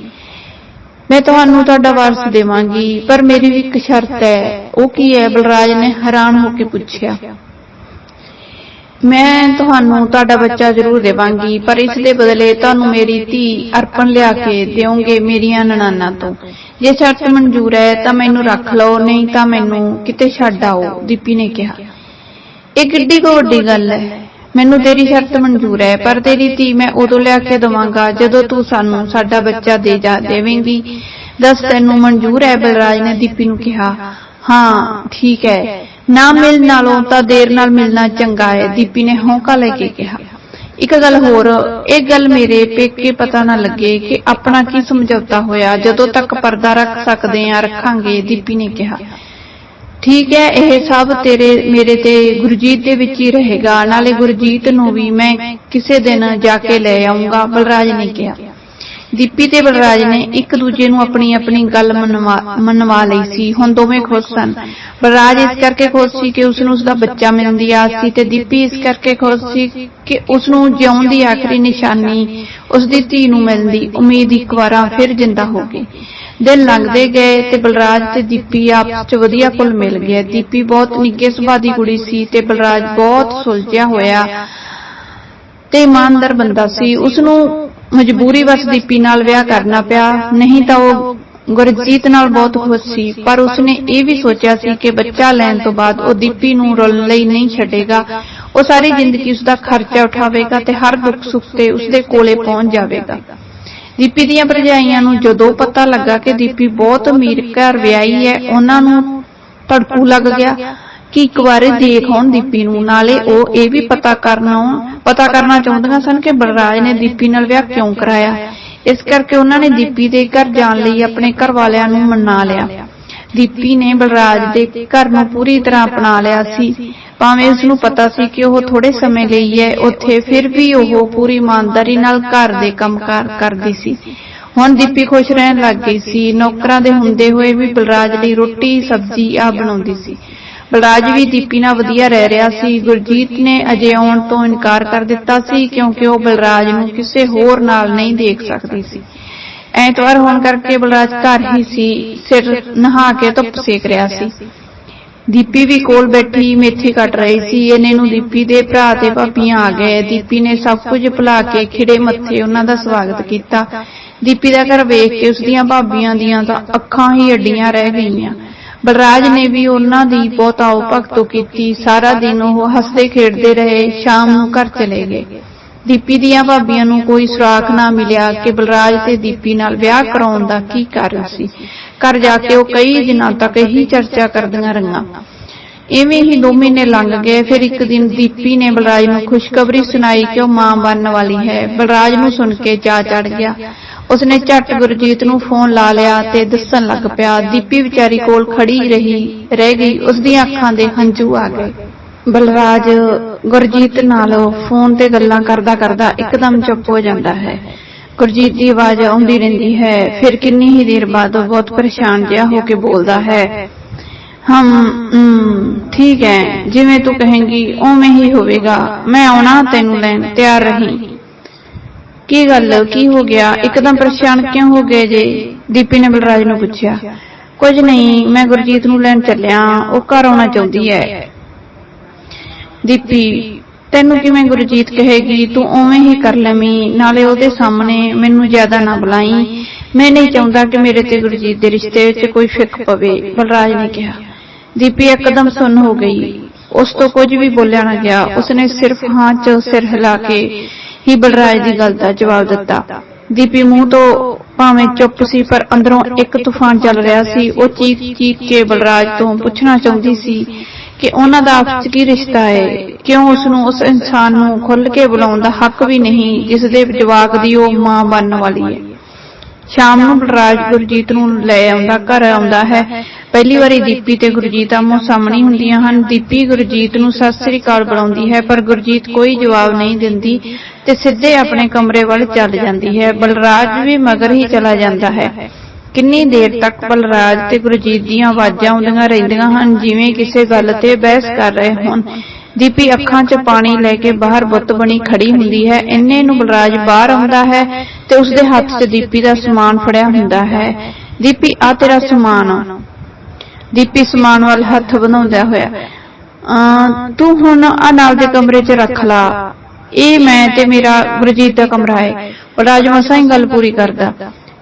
ਮੈਂ ਤੁਹਾਨੂੰ ਤੁਹਾਡਾ ਵਾਰਸ ਦੇਵਾਂਗੀ, ਪਰ ਮੇਰੀ ਵੀ ਇੱਕ ਸ਼ਰਤ ਹੈ, ਉਹ ਕੀ ਹੈ? ਬਲਰਾਜ ਨੇ ਹੈਰਾਨ ਹੋ ਕੇ ਪੁੱਛਿਆ। ਮੈਂ ਤੁਹਾਨੂੰ ਤੁਹਾਡਾ ਬੱਚਾ ਜ਼ਰੂਰ ਦੇਵਾਂਗੀ, ਪਰ ਇਸ ਦੇ ਬਦਲੇ ਤੁਹਾਨੂੰ ਮੇਰੀ ਧੀ ਅਰਪਣ ਲਿਆ ਕੇ ਦਿਓਗੇ ਮੇਰੀਆਂ ਨਨਾਨਾ ਤੋਂ। ਜੇ ਸ਼ਰਤ ਮਨਜ਼ੂਰ ਹੈ ਤਾਂ ਮੈਨੂੰ ਰੱਖ ਲਓ, ਨਹੀਂ ਤਾਂ ਮੈਨੂੰ ਕਿਤੇ ਛੱਡ ਆਓ, ਦੀਪੀ ਨੇ ਕਿਹਾ। ਇਹ ਕਿੱਡੀ ਕੋ ਵੱਡੀ ਗੱਲ ਹੈ। ਮੈਨੂੰ ਤੇਰੀ ਸ਼ਰਤ ਮਨਜ਼ੂਰ ਹੈ, ਪਰ ਤੇਰੀ ਧੀ ਮੈਂ ਉਦੋਂ ਲਿਆ ਕੇ ਦਵਾਂਗਾ ਜਦੋਂ ਤੂੰ ਸਾਨੂੰ ਸਾਡਾ ਬੱਚਾ ਦੇ ਜਾ ਦੇਵੇਂਗੀ। ਦੱਸ ਤੈਨੂੰ ਮਨਜ਼ੂਰ ਹੈ, ਬਲਰਾਜ ਨੇ ਦੀਪੀ ਨੂੰ ਕਿਹਾ। ਹਾਂ, ਠੀਕ ਹੈ। ਨਾ ਮਿਲਣ ਨਾਲੋਂ ਤਾਂ ਦੇਰ ਨਾਲ ਮਿਲਣਾ ਚੰਗਾ ਹੈ, ਦੀਪੀ ਨੇ ਹੌਂਕਾ ਲੈ ਕੇ ਕਿਹਾ। ਇੱਕ ਗੱਲ ਹੋਰ, ਇਹ ਗੱਲ ਮੇਰੇ ਪੇਕੇ ਪਤਾ ਨਾ ਲੱਗੇ ਕਿ ਆਪਣਾ ਕੀ ਸਮਝੌਤਾ ਹੋਇਆ, ਜਦੋਂ ਤੱਕ ਪਰਦਾ ਰੱਖ ਸਕਦੇ ਆ ਰੱਖਾਂਗੇ, ਦੀਪੀ ਨੇ ਕਿਹਾ। ਠੀਕ ਹੈ, ਇਹ ਸਭ ਤੇਰੇ, ਮੇਰੇ ਤੇ ਗੁਰਜੀਤ ਦੇ ਵਿੱਚ ਹੀ ਰਹੇਗਾ, ਨਾਲੇ ਗੁਰਜੀਤ ਨੂੰ ਵੀ ਮੈਂ ਕਿਸੇ ਦਿਨ ਜਾ ਕੇ ਲੈ ਆਉਂਗਾ ਬਲਰਾਜ ਨੇ ਕਿਹਾ। ਦੀਪੀ ਤੇ ਬਲਰਾਜ ਨੇ ਇੱਕ ਦੂਜੇ ਨੂੰ ਆਪਣੀ ਆਪਣੀ ਗੱਲ ਮੰਨਵਾ- ਮੰਨਵਾ ਲਈ ਸੀ। ਹੁਣ ਦੋਵੇਂ ਖੁਸ਼ ਸਨ। ਬਲਰਾਜ ਇਸ ਕਰਕੇ ਖੁਸ਼ ਸੀ ਕਿ ਉਸ ਨੂੰ ਉਸਦਾ ਬੱਚਾ ਮਿਲਣ ਦੀ ਆਸ ਸੀ ਤੇ ਦੀਪੀ ਇਸ ਕਰਕੇ ਖੁਸ਼ ਸੀ ਕਿ ਉਸ ਨੂੰ ਜਿਉਣ ਦੀ ਆਖਰੀ ਨਿਸ਼ਾਨੀ ਉਸ ਦੀ ਧੀ ਨੂੰ ਮਿਲਣ ਦੀ ਉਮੀਦ ਇੱਕ ਵਾਰਾਂ ਫਿਰ ਜਿੰਦਾ ਹੋ ਗਈ। ਦਿਨ ਲੰਘਦੇ ਗਏ ਤੇ ਬਲਰਾਜ ਤੇ ਦੀਪੀ ਆਪਸ ਚ ਵਧੀਆ ਕੁਲ ਮਿਲ ਗਿਆ। ਦੀਪੀ ਬਹੁਤ ਨਿੱਘੇ ਸੁਭਾਅ ਦੀ ਕੁੜੀ ਸੀ ਤੇ ਬਲਰਾਜ ਬਹੁਤ ਸੁਲਝਿਆ ਹੋਇਆ ਤੇ ਇਮਾਨਦਾਰ ਬੰਦਾ ਸੀ। ਉਸ ਨੂੰ ਮਜਬੂਰੀ ਵਸ ਦੀਪੀ ਨਾਲ ਵਿਆਹ ਕਰਨਾ ਪਿਆ। ਨਹੀਂ ਤਾਂ ਉਹ ਗੁਰਜੀਤ ਨਾਲ ਬਹੁਤ ਖੁਸ਼ ਸੀ। ਪਰ ਉਸਨੇ ਇਹ ਵੀ ਸੋਚਿਆ ਸੀ ਕਿ ਬੱਚਾ ਲੈਣ ਤੋਂ ਬਾਅਦ ਉਹ ਦੀਪੀ ਨੂੰ ਰੋਲਣ ਲਈ ਨਹੀਂ ਛੱਡੇਗਾ। ਉਹ ਸਾਰੀ ਜ਼ਿੰਦਗੀ ਉਸਦਾ ਖਰਚਾ ਉਠਾਵੇਗਾ ਤੇ ਹਰ ਦੁੱਖ ਸੁੱਖ ਤੇ ਉਸਦੇ ਕੋਲੇ ਪਹੁੰਚ ਜਾਵੇਗਾ। ਦੀਪੀ ਦੀਆਂ ਭਰਜਾਈਆਂ ਨੂੰ ਜਦੋਂ ਪਤਾ ਲੱਗਾ ਕਿ ਦੀਪੀ ਬਹੁਤ ਅਮੀਰ ਘਰ ਵਿਆਹੀ ਹੈ ਉਹਨਾਂ ਨੂੰ ਤੜਕੂ ਲੱਗ ਗਿਆ। ਕਿ ਇੱਕ ਵਾਰੀ ਦੇਖ ਆਉਣ ਦੀਪੀ ਨੂੰ ਨਾਲੇ ਉਹ ਇਹ ਵੀ ਪਤਾ ਕਰਨਾ ਪਤਾ ਕਰਨਾ ਚਾਹੁੰਦੀਆਂ ਸਨ ਕਿ ਬਲਰਾਜ ਨੇ ਦੀਪੀ ਨਾਲ ਵਿਆਹ ਕਿਉਂ ਕਰਾਇਆ? ਇਸ ਕਰਕੇ ਉਹਨਾਂ ਨੇ ਦੀਪੀ ਦੇ ਘਰ ਜਾਣ ਲਈ ਆਪਣੇ ਘਰ ਵਾਲਿਆਂ ਨੂੰ ਮਨਾ ਲਿਆ। ਦੀਪੀ ਨੇ ਬਲਰਾਜ ਦੇ ਘਰ ਨੂੰ ਪੂਰੀ ਤਰ੍ਹਾਂ ਅਪਣਾ ਲਿਆ ਸੀ। ਭਾਵੇਂ ਉਸ ਨੂੰ ਪਤਾ ਸੀ ਕਿ ਉਹ ਥੋੜੇ ਸਮੇਂ ਲਈ ਹੈ ਉੱਥੇ ਫਿਰ ਵੀ ਉਹ ਪੂਰੀ ਇਮਾਨਦਾਰੀ ਨਾਲ ਘਰ ਦੇ ਕੰਮਕਾਰ ਕਰਦੀ ਸੀ। ਹੁਣ ਦੀਪੀ ਖੁਸ਼ ਰਹਿਣ ਲੱਗ ਗਈ ਸੀ। ਨੌਕਰਾਂ ਦੇ ਹੁੰਦੇ ਹੋਏ ਵੀ ਬਲਰਾਜ ਲਈ ਰੋਟੀ ਸਬਜ਼ੀ ਆ ਬਣਾਉਂਦੀ ਸੀ ਬਲਰਾਜ ਵੀ ਦੀਪੀ ਨਾਲ ਵਧੀਆ ਰਹਿ ਰਿਹਾ ਸੀ। ਗੁਰਜੀਤ ਨੇ ਅਜੇ ਆਉਣ ਤੋਂ ਇਨਕਾਰ ਕਰ ਦਿੱਤਾ ਸੀ ਕਿਉਂਕਿ ਉਹ ਬਲਰਾਜ ਨੂੰ ਕਿਸੇ ਹੋਰ ਨਾਲ ਨਹੀਂ ਦੇਖ ਸਕਦੀ ਸੀ। ਐਤਵਾਰ ਹੋਣ ਕਰਕੇ ਬਲਰਾਜ ਘਰ ਹੀ ਸੀ। ਸਿਰ ਨਹਾ ਕੇ ਧੁੱਪ ਸੇਕ ਰਿਹਾ ਸੀ। ਦੀਪੀ ਵੀ ਕੋਲ ਬੈਠੀ ਮੇਥੀ ਕੱਟ ਰਹੀ ਸੀ। ਇਹਨੇ ਨੂੰ ਦੀਪੀ ਦੇ ਭਰਾ ਤੇ ਭਾਬੀਆਂ ਆ ਗਏ। ਦੀਪੀ ਨੇ ਸਭ ਕੁਝ ਭੁਲਾ ਕੇ ਖਿੜੇ ਮੱਥੇ ਉਹਨਾਂ ਦਾ ਸਵਾਗਤ ਕੀਤਾ। ਦੀਪੀ ਦਾ ਘਰ ਵੇਖ ਕੇ ਉਸਦੀਆਂ ਭਾਬੀਆਂ ਦੀਆਂ ਤਾਂ ਅੱਖਾਂ ਹੀ ਅੱਡੀਆਂ ਰਹਿ ਗਈਆਂ। ਬਲਰਾਜ ਨੇ ਵੀ ਉਹਨਾਂ ਦੀ ਬਹੁਤ ਆਓ ਭਗਤੋ ਕੀਤੀ। ਸਾਰਾ ਦਿਨ ਉਹ ਹੱਸਦੇ ਖੇਡਦੇ ਰਹੇ, ਸ਼ਾਮ ਨੂੰ ਘਰ ਚਲੇ ਗਏ। ਦੀਪੀ ਦੀਆਂ ਭਾਬੀਆਂ ਨੂੰ ਕੋਈ ਸੁਰਾਖ ਨਾ ਮਿਲਿਆ ਕਿ ਬਲਰਾਜ ਤੇ ਦੀਪੀ ਨਾਲ ਵਿਆਹ ਕਰਾਉਣ ਦਾ ਕੀ ਕਾਰਨ ਸੀ। ਘਰ ਜਾ ਕੇ ਉਹ ਕਈ ਦਿਨਾਂ ਤੱਕ ਇਹੀ ਚਰਚਾ ਕਰਦੀਆਂ ਰਹੀਆਂ। ਇਵੇਂ ਹੀ ਦੋ ਮਹੀਨੇ ਲੰਘ ਗਏ, ਫਿਰ ਇੱਕ ਦਿਨ ਦੀਪੀ ਨੇ ਬਲਰਾਜ ਨੂੰ ਖੁਸ਼ਖਬਰੀ ਸੁਣਾਈ ਕਿ ਉਹ ਮਾਂ ਬਣਨ ਵਾਲੀ ਹੈ। ਬਲਰਾਜ ਨੂੰ ਸੁਣ ਕੇ ਚਾਅ ਚੜ ਗਿਆ। ਉਸਨੇ ਝੱਟ ਗੁਰਜੀਤ ਨੂੰ ਫੋਨ ਲਾ ਲਿਆ ਤੇ ਦੱਸਣ ਲੱਗ ਪਿਆ ਦੀਪੀ ਵਿਚਾਰੀ ਕੋਲ ਖੜੀ ਰਹੀ ਰਹਿ ਗਈ ਉਸਦੀਆਂ ਅੱਖਾਂ ਦੇ ਹੰਝੂ ਆ ਗਏ। ਬਲਰਾਜ ਗੁਰਜੀਤ ਨਾਲ ਫੋਨ ਤੇ ਗੱਲਾਂ ਕਰਦਾ ਕਰਦਾ ਇੱਕਦਮ ਚੁੱਪ ਹੋ ਜਾਂਦਾ ਹੈ। ਗੁਰਜੀਤ ਦੀ ਆਵਾਜ਼ ਆਉਂਦੀ ਰਹਿੰਦੀ ਹੈ ਫਿਰ ਕਿੰਨੀ ਹੀ ਦੇਰ ਬਾਅਦ ਉਹ ਬਹੁਤ ਪਰੇਸ਼ਾਨ ਜਿਹਾ ਹੋ ਕੇ ਬੋਲਦਾ ਹੈ ਹਮ ਹਮ, ਠੀਕ ਹੈ ਜਿਵੇਂ ਤੂੰ ਕਹੇਂਗੀ ਉਵੇਂ ਹੀ ਹੋਵੇਗਾ ਮੈਂ ਆਉਣਾ ਤੈਨੂੰ ਲੈਣ ਤਿਆਰ ਰਹੀ। ਕੀ ਗੱਲ? ਕੀ ਹੋ ਗਿਆ? ਇੱਕਦਮ ਪਰੇਸ਼ਾਨ ਕਿਉਂ ਹੋ ਗਏ ਜੇ? ਦੀਪੀ ਨੇ ਬਲਰਾਜ ਨੂੰ ਪੁੱਛਿਆ। ਕੁਝ ਨਹੀਂ, ਮੈਂ ਗੁਰਜੀਤ ਨੂੰ ਲੈਣ ਚੱਲਿਆ। ਉਹ ਘਰ ਆਉਣਾ ਚਾਹੁੰਦੀ ਹੈ। ਦੀਪੀ, ਤੈਨੂੰ ਕਿਵੇਂ ਗੁਰਜੀਤ ਕਹੇਗੀ? ਤੂੰ ਉਵੇਂ ਹੀ ਕਰ ਲਵੀਂ। ਨਾਲੇ ਉਹਦੇ ਸਾਹਮਣੇ ਮੈਨੂੰ ਜ਼ਿਆਦਾ ਨਾ ਬੁਲਾਈ। ਮੈਂ ਨਹੀਂ ਚਾਹੁੰਦਾ ਕਿ ਮੇਰੇ ਤੇ ਗੁਰਜੀਤ ਦੇ ਰਿਸ਼ਤੇ ਵਿੱਚ ਕੋਈ ਫਿੱਕ ਪਵੇ, ਬਲਰਾਜ ਨੇ ਕਿਹਾ। ਦੀਪੀ ਇੱਕਦਮ ਸੁੰਨ ਹੋ ਗਈ। ਉਸ ਤੋਂ ਕੁਝ ਵੀ ਬੋਲਿਆ ਨਾ ਗਿਆ। ਉਸਨੇ ਸਿਰਫ ਹਾਂ 'ਚ ਸਿਰ ਹਿਲਾ ਕੇ ਹੀ ਬਲਰਾਜ ਦੀ ਗੱਲ ਦਾ ਜਵਾਬ ਦਿੱਤਾ। ਦੀਪੀ ਮੂੰਹ ਤੋਂ ਭਾਵੇਂ ਚੁੱਪ ਸੀ ਪਰ ਅੰਦਰੋਂ ਇੱਕ ਤੂਫਾਨ ਚੱਲ ਰਿਹਾ ਸੀ। ਉਹ ਚੀਕ ਚੀਕ ਕੇ ਬਲਰਾਜ ਤੋਂ ਪੁੱਛਣਾ ਚਾਹੁੰਦੀ ਸੀ ਕਿ ਉਹਨਾਂ ਦਾ ਆਪਸ ਕੀ ਰਿਸ਼ਤਾ ਹੈ ਕਿਉਂ ਉਸ ਨੂੰ ਉਸ ਇਨਸਾਨ ਨੂੰ ਖੁੱਲ੍ਹ ਕੇ ਬੁਲਾਉਣ ਦਾ ਹੱਕ ਵੀ ਨਹੀਂ ਜਿਸ ਦੇ ਜਵਾਕ ਦੀ ਉਹ ਮਾਂ ਬਣਨ ਵਾਲੀ ਹੈ ਸ਼ਾਮ ਨੂੰ ਬਲਰਾਜ ਗੁਰਜੀਤ ਨੂੰ ਲੈ ਆਉਂਦਾ ਘਰ ਆਉਂਦਾ ਹੈ। ਪਹਿਲੀ ਵਾਰੀ ਦੀਪੀ ਤੇ ਗੁਰਜੀਤ ਆਮੋ ਸਾਹਮਣੇ ਹੁੰਦੀਆਂ ਹਨ। ਦੀਪੀ ਗੁਰਜੀਤ ਨੂੰ ਸਤਿ ਸ੍ਰੀ ਅਕਾਲ ਬੁਲਾਉਂਦੀ ਹੈ ਪਰ ਗੁਰਜੀਤ ਕੋਈ ਜਵਾਬ ਨਹੀਂ ਦਿੰਦੀ ਤੇ ਸਿੱਧੇ ਆਪਣੇ ਕਮਰੇ ਵੱਲ ਚੱਲ ਜਾਂਦੀ ਹੈ। ਬਲਰਾਜ ਵੀ ਮਗਰ ਹੀ ਚਲਾ ਜਾਂਦਾ ਹੈ। ਕਿੰਨੀ ਦੇਰ ਤੱਕ ਬਲਰਾਜ ਤੇ ਗੁਰਜੀਤ ਦੀਆਂ ਆਵਾਜ਼ਾਂ ਆਉਂਦੀਆਂ ਰਹਿੰਦੀਆਂ ਹਨ ਜਿਵੇਂ ਕਿਸੇ ਗੱਲ ਤੇ ਬਹਿਸ ਕਰ ਰਹੇ ਹੋਣ। ਦੀਪੀ ਅੱਖਾਂ 'ਚ ਪਾਣੀ ਲੈ ਕੇ ਬਾਹਰ ਬੁੱਤ ਬਣੀ ਖੜੀ ਹੁੰਦੀ ਹੈ। ਇੰਨੇ ਨੂੰ ਬਲਰਾਜ ਬਾਹਰ ਆਉਂਦਾ ਹੈ ਤੇ ਉਸਦੇ ਹੱਥ 'ਚ ਦੀਪੀ ਦਾ ਸਮਾਨ ਫੜਿਆ ਹੁੰਦਾ ਹੈ। ਦੀਪੀ ਆ ਤੇਰਾ ਸਮਾਨ। ਦੀਪੀ ਸਮਾਨ ਵੱਲ ਹੱਥ ਵਧਾਉਂਦਾ ਹੋਇਆ ਤੂੰ ਹੁਣ ਆ ਨਾਲ ਦੇ ਕਮਰੇ 'ਚ ਰੱਖ ਲਾ। ਇਹ ਮੈਂ ਤੇ ਮੇਰਾ ਗੁਰਜੀਤ ਦਾ ਕਮਰਾ ਹੈ। ਬਲਰਾਜ ਮਸਾਂ ਹੀ ਗੱਲ ਪੂਰੀ ਕਰਦਾ।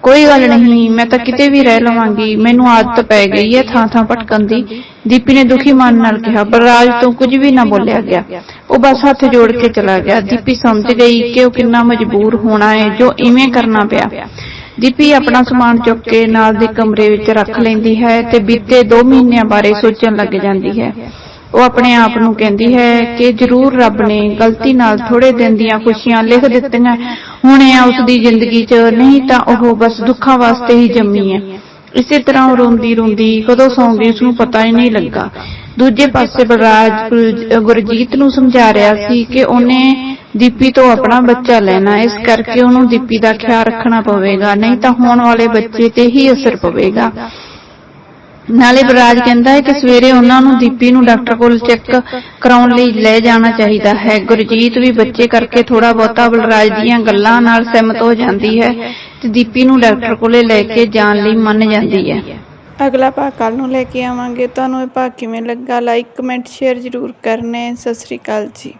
ਕੋਈ ਗੱਲ ਨਹੀਂ, ਮੈਂ ਤਾਂ ਕਿਤੇ ਵੀ ਰਹਿ ਲਵਾਂਗੀ। ਮੈਨੂੰ ਆਦਤ ਪੈ ਗਈ ਹੈ ਥਾਂ ਥਾਂ ਭਟਕਣ ਦੀ। ਦੀਪੀ ਨੇ ਦੁਖੀ ਮਨ ਨਾਲ ਕਿਹਾ, ਪਰ ਰਾਜ ਤੋਂ ਕੁਝ ਵੀ ਨਾ ਬੋਲਿਆ ਗਿਆ। ਉਹ ਬਸ ਹੱਥ ਜੋੜ ਕੇ ਚਲਾ ਗਿਆ। ਦੀਪੀ ਸਮਝ ਗਈ ਕਿ ਉਹ ਕਿੰਨਾ ਮਜਬੂਰ ਹੋਣਾ ਹੈ, ਜੋ ਇਵੇਂ ਕਰਨਾ ਪਿਆ। ਦੀਪੀ ਆਪਣਾ ਸਮਾਨ ਚੁੱਕ ਕੇ ਨਾਲ ਦੇ ਕਮਰੇ ਵਿੱਚ ਰੱਖ ਲੈਂਦੀ ਹੈ ਤੇ ਬੀਤੇ 2 ਮਹੀਨਿਆਂ ਬਾਰੇ ਸੋਚਣ ਲੱਗ ਜਾਂਦੀ ਹੈ। ਉਹ ਆਪਣੇ ਆਪ ਨੂੰ ਕਹਿੰਦੀ ਹੈ ਕਿ ਜ਼ਰੂਰ ਰੱਬ ਨੇ ਗਲਤੀ ਨਾਲ ਥੋੜੇ ਦਿਨ ਦੀਆਂ ਖੁਸ਼ੀਆਂ ਲਿਖ ਦਿੱਤੀਆਂ। ਹੋਣੀਆਂ ਉਸ ਦੀ ਜ਼ਿੰਦਗੀ 'ਚ ਨਹੀਂ ਤਾਂ ਉਹ ਬਸ ਦੁੱਖਾਂ ਵਾਸਤੇ ਹੀ ਜੰਮੀ ਹੈ। ਇਸੇ ਤਰ੍ਹਾਂ ਉਹ ਰੋਂਦੀ ਰੋਂਦੀ ਕਦੋਂ ਸੌਂ ਗਈ ਉਸ ਨੂੰ ਪਤਾ ਹੀ ਨਹੀਂ ਲੱਗਾ। ਦੂਜੇ ਪਾਸੇ ਬਲਰਾਜ ਗੁਰਜੀਤ ਨੂੰ ਸਮਝਾ ਰਿਹਾ ਸੀ ਕਿ ਉਹਨੇ ਦੀਪੀ ਤੋਂ ਆਪਣਾ ਬੱਚਾ ਲੈਣਾ ਇਸ ਕਰਕੇ ਉਹਨੂੰ ਦੀਪੀ ਦਾ ਖਿਆਲ ਰੱਖਣਾ ਪਵੇਗਾ ਨਹੀਂ ਤਾਂ ਹੋਣ ਵਾਲੇ ਬੱਚੇ ਤੇ ਹੀ ਅਸਰ ਪਵੇਗਾ। ਨਾਲੇ ਬਲਰਾਜ ਕਹਿੰਦਾ ਹੈ ਕਿ ਸਵੇਰੇ ਉਹਨਾਂ ਨੂੰ ਦੀਪੀ ਨੂੰ ਡਾਕਟਰ ਕੋਲ ਚੈੱਕ ਕਰਾਉਣ ਲਈ ਲੈ ਜਾਣਾ ਚਾਹੀਦਾ ਹੈ। ਗੁਰਜੀਤ ਵੀ ਬੱਚੇ ਕਰਕੇ ਥੋੜਾ ਬਹੁਤਾ ਬਲਰਾਜ ਦੀਆਂ ਗੱਲਾਂ ਨਾਲ ਸਹਿਮਤ ਹੋ ਜਾਂਦੀ ਹੈ ਤੇ ਦੀਪੀ ਨੂੰ ਡਾਕਟਰ ਕੋਲੇ ਲੈ ਕੇ ਜਾਣ ਲਈ ਮੰਨ ਜਾਂਦੀ ਹੈ। ਅਗਲਾ ਭਾਗ ਕੱਲ ਨੂੰ ਲੈ ਕੇ ਆਵਾਂਗੇ। ਤੁਹਾਨੂੰ ਇਹ ਭਾਗ ਕਿਵੇਂ ਲੱਗਾ? ਲਾਈਕ ਕਮੈਂਟ ਸ਼ੇਅਰ ਜ਼ਰੂਰ ਕਰਨੇ ਸਤਿ ਸ੍ਰੀ ਅਕਾਲ ਜੀ